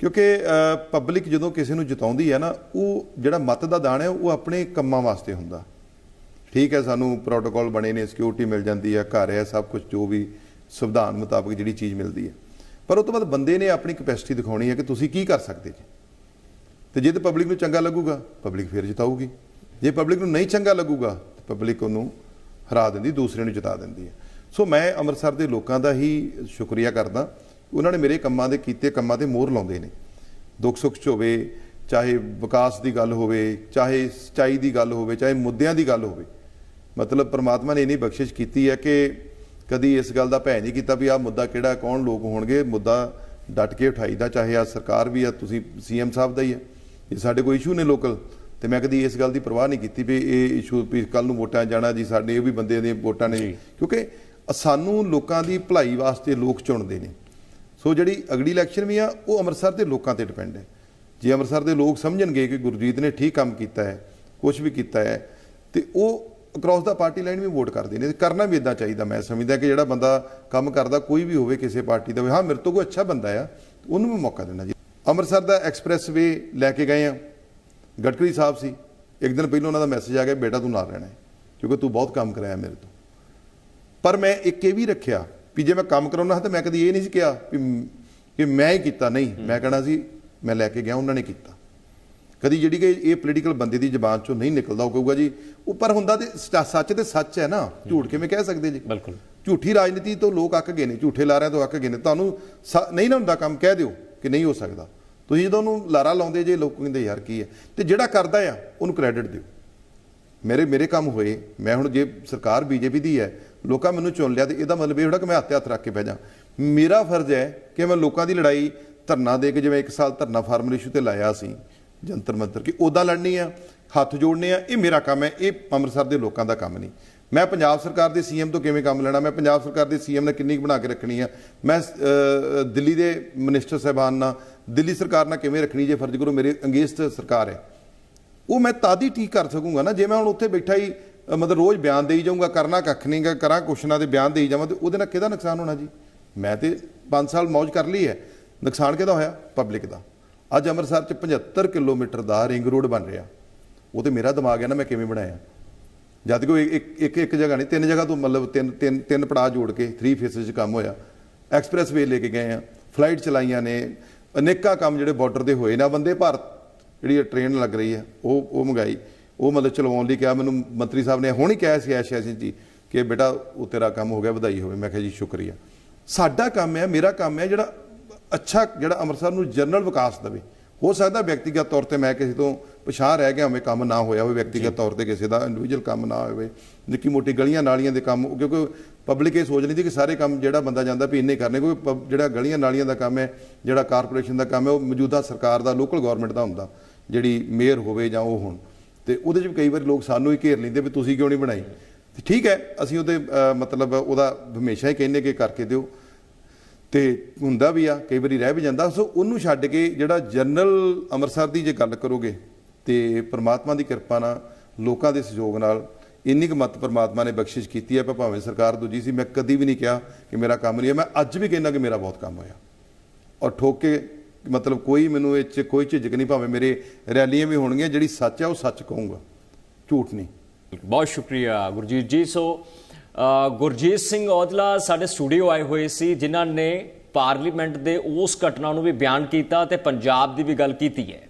ਕਿਉਂਕਿ ਪਬਲਿਕ ਜਦੋਂ ਕਿਸੇ ਨੂੰ ਜਿਤਾਉਂਦੀ ਹੈ ਨਾ, ਉਹ ਜਿਹੜਾ ਮਤ ਦਾ ਦਾਣ ਹੈ, ਉਹ ਆਪਣੇ ਕੰਮਾਂ ਵਾਸਤੇ ਹੁੰਦਾ। ਠੀਕ ਹੈ, ਸਾਨੂੰ ਪ੍ਰੋਟੋਕਾਲ ਬਣੇ ਨੇ ਸਿਕਿਉਰਿਟੀ ਮਿਲ ਜਾਂਦੀ ਹੈ, ਘਰ ਹੈ, ਸਭ ਕੁਝ ਜੋ ਵੀ ਸੰਵਿਧਾਨ ਮੁਤਾਬਕ ਜਿਹੜੀ ਚੀਜ਼ ਮਿਲਦੀ ਹੈ। ਪਰ ਉਹ ਤੋਂ ਬਾਅਦ ਬੰਦੇ ਨੇ ਆਪਣੀ ਕਪੈਸਿਟੀ ਦਿਖਾਉਣੀ ਹੈ ਕਿ ਤੁਸੀਂ ਕੀ ਕਰ ਸਕਦੇ ਜੀ। ਤੇ ਜੇ ਤਾਂ ਪਬਲਿਕ ਨੂੰ ਚੰਗਾ ਲੱਗੂਗਾ, ਪਬਲਿਕ ਫਿਰ ਜਿਤਾਊਗੀ। ਜੇ ਪਬਲਿਕ ਨੂੰ ਨਹੀਂ ਚੰਗਾ ਲੱਗੂਗਾ ਪਬਲਿਕ ਉਹਨੂੰ ਹਰਾ ਦਿੰਦੀ, ਦੂਸਰੇ ਨੂੰ ਜਿਤਾ ਦਿੰਦੀ ਹੈ। ਸੋ ਮੈਂ ਅੰਮ੍ਰਿਤਸਰ ਦੇ ਲੋਕਾਂ ਦਾ ਹੀ ਸ਼ੁਕਰੀਆ ਕਰਦਾ। ਉਹਨਾਂ ਨੇ ਮੇਰੇ ਕੰਮਾਂ ਦੇ ਕੀਤੇ ਕੰਮਾਂ ਤੇ ਮੋਹਰ ਲਾਉਂਦੇ ਨੇ। ਦੁੱਖ ਸੁੱਖ 'ਚ ਹੋਵੇ, ਚਾਹੇ ਵਿਕਾਸ ਦੀ ਗੱਲ ਹੋਵੇ, ਚਾਹੇ ਸਚਾਈ ਦੀ ਗੱਲ ਹੋਵੇ, ਚਾਹੇ ਮੁੱਦਿਆਂ ਦੀ ਗੱਲ ਹੋਵੇ, ਮਤਲਬ ਪ੍ਰਮਾਤਮਾ ਨੇ ਇੰਨੀ ਬਖਸ਼ਿਸ਼ ਕੀਤੀ ਹੈ ਕਿ ਕਦੀ ਇਸ ਗੱਲ ਦਾ ਭੈ ਨਹੀਂ ਕੀਤਾ ਵੀ ਆਹ ਮੁੱਦਾ ਕਿਹੜਾ, ਕੌਣ ਲੋਕ ਹੋਣਗੇ। ਮੁੱਦਾ ਡਟ ਕੇ ਉਠਾਈਦਾ, ਚਾਹੇ ਆ ਸਰਕਾਰ ਵੀ ਆ, ਤੁਸੀਂ ਸੀਐਮ ਸਾਹਿਬ ਦਾ ਹੀ ਆ। ਇਹ ਸਾਡੇ ਕੋਈ ਇਸ਼ੂ ਨੇ ਲੋਕਲ ਤੇ ਮੈਂ ਕਦੀ ਇਸ ਗੱਲ ਦੀ ਪਰਵਾਹ ਨਹੀਂ ਕੀਤੀ ਵੀ ਇਹ ਇਸ਼ੂ ਵੀ ਕੱਲ ਨੂੰ ਵੋਟਾਂ ਜਾਣਾ ਜੀ ਸਾਡੇ ਇਹ ਵੀ ਬੰਦੇ ਦੀਆਂ ਵੋਟਾਂ ਨੇ। ਕਿਉਂਕਿ ਸਾਨੂੰ ਲੋਕਾਂ ਦੀ ਭਲਾਈ ਵਾਸਤੇ ਲੋਕ ਚੁਣਦੇ ਨੇ। ਸੋ ਜਿਹੜੀ ਅਗਲੀ ਇਲੈਕਸ਼ਨ ਵੀ ਆ ਉਹ ਅੰਮ੍ਰਿਤਸਰ ਦੇ ਲੋਕਾਂ ਤੇ ਡਿਪੈਂਡ ਹੈ। ਜੇ ਅੰਮ੍ਰਿਤਸਰ ਦੇ ਲੋਕ ਸਮਝਣਗੇ ਕਿ ਗੁਰਜੀਤ ਨੇ ਠੀਕ ਕੰਮ ਕੀਤਾ ਹੈ ਕੁਝ ਵੀ ਕੀਤਾ ਹੈ ਤੇ ਉਹ ਅਕ੍ਰੋਸ ਦਾ ਪਾਰਟੀ ਲਾਈਨ ਵੀ ਵੋਟ ਕਰਦੇ ਨੇ। ਕਰਨਾ ਵੀ ਇਦਾਂ ਚਾਹੀਦਾ ਮੈਂ ਸਮਝਦਾ ਕਿ ਜਿਹੜਾ ਬੰਦਾ ਕੰਮ ਕਰਦਾ ਕੋਈ ਵੀ ਹੋਵੇ ਕਿਸੇ ਪਾਰਟੀ ਦਾ ਹਾਂ ਮੇਰੇ ਤੋਂ ਕੋਈ ਅੱਛਾ ਬੰਦਾ ਆ ਉਹਨੂੰ ਵੀ ਮੌਕਾ ਦੇਣਾ ਜੀ। ਅੰਮ੍ਰਿਤਸਰ ਦਾ ਐਕਸਪ੍ਰੈਸ ਵੇ ਲੈ ਕੇ ਗਏ ਆ। ਗਡਕਰੀ ਸਾਹਿਬ ਸੀ। ਇੱਕ ਦਿਨ ਪਹਿਲਾਂ ਉਹਨਾਂ ਦਾ ਮੈਸੇਜ ਆ ਗਿਆ ਬੇਟਾ ਤੂੰ ਨਾਲ ਰਹਿਣਾ ਕਿਉਂਕਿ ਤੂੰ ਬਹੁਤ ਕੰਮ ਕਰਾਇਆ ਮੇਰੇ ਤੋਂ। ਪਰ ਮੈਂ ਇੱਕ ਇਹ ਵੀ ਰੱਖਿਆ ਵੀ ਜੇ ਮੈਂ ਕੰਮ ਕਰਾਉਣਾ ਤਾਂ ਮੈਂ ਕਦੀ ਇਹ ਨਹੀਂ ਸੀ ਕਿਹਾ ਵੀ ਕਿ ਮੈਂ ਹੀ ਕੀਤਾ ਨਹੀਂ ਮੈਂ ਕਹਣਾ ਸੀ ਮੈਂ ਲੈ ਕੇ ਗਿਆ ਉਹਨਾਂ ਨੇ ਕੀਤਾ। ਕਦੀ ਜਿਹੜੀ ਕਿ ਇਹ ਪੋਲੀਟੀਕਲ ਬੰਦੇ ਦੀ ਜ਼ਬਾਨ ਚੋਂ ਨਹੀਂ ਨਿਕਲਦਾ ਉਹ ਕਹੂਗਾ ਜੀ ਉਹ ਪਰ ਹੁੰਦਾ ਤੇ ਸੱਚ ਤੇ ਸੱਚ ਹੈ ਨਾ ਝੂਠ ਕਿਵੇਂ ਕਹਿ ਸਕਦੇ ਜੀ? ਬਿਲਕੁਲ। ਝੂਠੀ ਰਾਜਨੀਤੀ ਤੋਂ ਲੋਕ ਅੱਕ ਗਏ ਨੇ ਝੂਠੇ ਲਾਰਿਆਂ ਤੋਂ ਅੱਕ ਗਏ ਨੇ ਤੁਹਾਨੂੰ ਨਹੀਂ ਨਾ ਹੁੰਦਾ ਕੰਮ ਕਹਿ ਦਿਓ ਕਿ ਨਹੀਂ ਹੋ ਸਕਦਾ। ਤੁਸੀਂ ਜਦੋਂ ਉਹਨੂੰ ਲਾਰਾ ਲਾਉਂਦੇ ਜੇ, ਲੋਕ ਕਹਿੰਦੇ, ਯਾਰ ਕੀ ਹੈ? ਤੇ ਜਿਹੜਾ ਕਰਦਾ ਆ, ਉਹਨੂੰ ਕ੍ਰੈਡਿਟ ਦਿਓ। ਮੇਰੇ ਮੇਰੇ ਕੰਮ ਹੋਏ, ਮੈਂ ਹੁਣ ਜੇ ਸਰਕਾਰ ਬੀਜੇਪੀ ਦੀ ਹੈ, ਲੋਕਾਂ ਮੈਨੂੰ ਚੁਣ ਲਿਆ ਤੇ ਇਹਦਾ ਮਤਲਬ ਇਹ ਹੋਣਾ ਕਿ ਮੈਂ ਹੱਥ ਹੱਥ ਰੱਖ ਕੇ ਬਹਿ ਜਾ। ਮੇਰਾ ਫਰਜ਼ ਹੈ ਕਿ ਮੈਂ ਲੋਕਾਂ ਦੀ ਲੜਾਈ ਧਰਨਾ ਦੇ ਕੇ, ਜਿਵੇਂ ਇੱਕ ਸਾਲ ਧਰਨਾ ਫਾਰਮਰ ਇਸ਼ੂ ਤੇ ਲਾਇਆ ਸੀ, ਜੰਤਰ ਮੰਤਰ ਕਿ ਉਦਾਂ ਲੜਨੀ ਆ, ਹੱਥ ਜੋੜਨੇ ਆ, ਇਹ ਮੇਰਾ ਕੰਮ ਹੈ, ਇਹ ਅੰਮ੍ਰਿਤਸਰ ਦੇ ਲੋਕਾਂ ਦਾ ਕੰਮ ਨਹੀਂ। ਮੈਂ ਪੰਜਾਬ ਸਰਕਾਰ ਦੇ ਸੀਐਮ ਤੋਂ ਕਿਵੇਂ ਕੰਮ ਲੈਣਾ? ਮੈਂ ਪੰਜਾਬ ਸਰਕਾਰ ਦੇ ਸੀਐਮ ਨੇ ਕਿੰਨੀ ਕੁ ਬਣਾ ਕੇ ਰੱਖਣੀ ਆ? ਮੈਂ ਦਿੱਲੀ ਦੇ ਮਿਨਿਸਟਰ ਸਾਹਿਬਾਨ ਨਾਲ ਦਿੱਲੀ ਸਰਕਾਰ ਨਾਲ ਕਿਵੇਂ ਰੱਖਣੀ ਜੇ ਫਰਜ਼ ਕਰੋ, ਮੇਰੇ ਅੰਗੇਸਟ ਸਰਕਾਰ ਹੈ। ਉਹ ਮੈਂ ਤਦ ਹੀ ਠੀਕ ਕਰ ਸਕੂੰਗਾ ਨਾ, ਜੇ ਮੈਂ ਹੁਣ ਉੱਥੇ ਬੈਠਾ ਹੀ ਮਤਲਬ ਰੋਜ਼ ਬਿਆਨ ਦੇਈ ਜਾਊਂਗਾ, ਕਰਨਾ ਕੱਖ ਨਹੀਂਗਾ ਕਰਾਂ ਕੁਸ਼ਨਾਂ ਦੇ ਬਿਆਨ ਦੇਈ ਜਾਵਾਂ, ਤੇ ਉਹਦੇ ਨਾਲ ਕਿਹਦਾ ਨੁਕਸਾਨ ਹੋਣਾ ਜੀ? ਮੈਂ ਤੇ 5 ਸਾਲ ਮौज ਕਰ ਲਈ ਹੈ। ਨੁਕਸਾਨ ਕਿਹਦਾ ਹੋਇਆ? ਪਬਲਿਕ ਦਾ। ਅੱਜ ਅੰਮ੍ਰਿਤਸਰ ਚ 75 ਕਿਲੋਮੀਟਰ ਦਾ ਰਿੰਗ ਰੋਡ ਬਣ ਰਿਹਾ। ਉਹ ਤੇ ਮੇਰਾ ਦਿਮਾਗ ਹੈ ਨਾ, ਮੈਂ ਕਿਵੇਂ ਬਣਾਇਆ। ਜਦ ਕਿ ਇੱਕ ਇੱਕ ਇੱਕ ਜਗ੍ਹਾ ਨਹੀਂ, ਤਿੰਨ ਜਗ੍ਹਾ ਤੋਂ ਮਤਲਬ ਤਿੰਨ ਤਿੰਨ ਤਿੰਨ ਪੜਾਅ ਜੋੜ ਕੇ 3 ਫੇਸਿਸ 'ਚ ਕੰਮ ਹੋਇਆ। ਐਕਸਪ੍ਰੈਸ ਵੇ ਲੈ ਕੇ ਗਏ ਆ, ਫਲਾਈਟ ਚਲਾਈਆਂ ਨੇ ਅਨੇਕਾਂ ਕੰਮ ਜਿਹੜੇ ਬਾਰਡਰ ਦੇ ਹੋਏ ਨਾ। ਬੰਦੇ ਭਾਰਤ ਜਿਹੜੀ ਟ੍ਰੇਨ ਲੱਗ ਰਹੀ ਹੈ ਉਹ ਉਹ ਮੰਗਾਈ। ਉਹ ਮਤਲਬ ਚਲਵਾਉਣ ਲਈ ਕਿਹਾ ਮੈਨੂੰ ਮੰਤਰੀ ਸਾਹਿਬ ਨੇ ਹੁਣ ਹੀ ਕਿਹਾ ਸੀ ਐਸ਼ ਐਸ਼ ਜੀ ਕਿ ਬੇਟਾ ਉਹ ਤੇਰਾ ਕੰਮ ਹੋ ਗਿਆ ਵਧਾਈ ਹੋਵੇ। ਮੈਂ ਕਿਹਾ ਜੀ ਸ਼ੁਕਰੀਆ। ਸਾਡਾ ਕੰਮ ਹੈ ਮੇਰਾ ਕੰਮ ਹੈ ਜਿਹੜਾ ਅੱਛਾ ਜਿਹੜਾ ਅੰਮ੍ਰਿਤਸਰ ਨੂੰ ਜਨਰਲ ਵਿਕਾਸ ਦੇਵੇ। ਹੋ ਸਕਦਾ ਵਿਅਕਤੀਗਤ ਤੌਰ ਤੇ ਮੈਂ ਕਿਸੇ ਤੋਂ ਪਛਾਣ ਰਹਿ ਗਿਆ ਹੋਵੇ ਕੰਮ ਨਾ ਹੋਇਆ ਹੋਵੇ ਵਿਅਕਤੀਗਤ ਤੌਰ ਤੇ ਕਿਸੇ ਦਾ ਇੰਡੀਵਿਜੂਅਲ ਕੰਮ ਨਾ ਹੋਵੇ। ਨਿੱਕੀ ਮੋਟੀ ਗਲੀਆਂ ਨਾਲੀਆਂ ਦੇ ਕੰਮ ਕਿਉਂਕਿ ਪਬਲਿਕ ਇਹ ਸੋਚ ਲੈਂਦੀ ਕਿ ਸਾਰੇ ਕੰਮ ਜਿਹੜਾ ਬੰਦਾ ਜਾਂਦਾ ਵੀ ਇੰਨੇ ਕਰਨੇ ਕੋਈ ਪਬ- ਜਿਹੜਾ ਗਲੀਆਂ ਨਾਲੀਆਂ ਦਾ ਕੰਮ ਹੈ, ਜਿਹੜਾ ਕਾਰਪੋਰੇਸ਼ਨ ਦਾ ਕੰਮ ਹੈ, ਉਹ ਮੌਜੂਦਾ ਸਰਕਾਰ ਦਾ ਲੋਕਲ ਗਵਰਨਮੈਂਟ ਦਾ ਹੁੰਦਾ, ਜਿਹੜੀ ਮੇਅਰ ਹੋਵੇ ਜਾਂ ਉਹ ਹੋਣ। ਤੇ ਉਹਦੇ 'ਚ ਵੀ ਕਈ ਵਾਰੀ ਲੋਕ ਸਾਨੂੰ ਹੀ ਘੇਰ ਲੈਂਦੇ ਵੀ ਤੁਸੀਂ ਕਿਉਂ ਨਹੀਂ ਬਣਾਈ? ਠੀਕ ਹੈ, ਅਸੀਂ ਉਹਦੇ ਮਤਲਬ ਉਹਦਾ ਹਮੇਸ਼ਾ ਹੀ ਕਹਿੰਦੇ ਕਿ ਕਰਕੇ ਦਿਓ। ਤੇ ਹੁੰਦਾ ਵੀ ਆ, ਕਈ ਵਾਰੀ ਰਹਿ ਵੀ ਜਾਂਦਾ। ਸੋ ਉਹਨੂੰ ਛੱਡ ਕੇ ਜਿਹੜਾ ਜਨਰਲ ਅੰਮ੍ਰਿਤਸਰ ਦੀ ਜੇ ਗੱਲ ਕਰੋਗੇ, ਤੇ ਪ੍ਰਮਾਤਮਾ ਦੀ ਕਿਰਪਾ ਨਾਲ, ਲੋਕਾਂ ਦੇ ਸਹਿਯੋਗ ਨਾਲ ਇੰਨੀ ਕੁ ਮਤ ਪਰਮਾਤਮਾ ਨੇ ਬਖਸ਼ਿਸ਼ ਕੀਤੀ ਹੈ ਪਰ ਭਾਵੇਂ ਸਰਕਾਰ ਦੂਜੀ ਸੀ, ਮੈਂ ਕਦੀ ਵੀ ਨਹੀਂ ਕਿਹਾ ਕਿ ਮੇਰਾ ਕੰਮ ਨਹੀਂ ਹੈ ਮੈਂ ਅੱਜ ਵੀ ਕਹਿੰਦਾ ਕਿ ਮੇਰਾ ਬਹੁਤ ਕੰਮ ਹੋਇਆ। ਔਰ ਠੋਕ ਕੇ ਮਤਲਬ ਕੋਈ ਮੈਨੂੰ ਇਹ 'ਚ ਕੋਈ ਝਿਜਕ ਨਹੀਂ, ਭਾਵੇਂ ਮੇਰੇ ਰੈਲੀਆਂ ਵੀ ਹੋਣਗੀਆਂ, ਜਿਹੜੀ ਸੱਚ ਹੈ ਉਹ ਸੱਚ ਕਹੂੰਗਾ। ਝੂਠ ਨਹੀਂ। ਬਹੁਤ ਸ਼ੁਕਰੀਆ ਗੁਰਜੀਤ ਜੀ। ਸੋ ਗੁਰਜੀਤ ਸਿੰਘ ਔਜਲਾ ਸਾਡੇ ਸਟੂਡੀਓ ਆਏ ਹੋਏ ਸੀ, ਜਿਨ੍ਹਾਂ ਨੇ ਪਾਰਲੀਮੈਂਟ ਦੇ ਉਸ ਘਟਨਾ ਨੂੰ ਵੀ ਬਿਆਨ ਕੀਤਾ ਤੇ ਪੰਜਾਬ ਦੀ ਵੀ ਗੱਲ ਕੀਤੀ ਹੈ।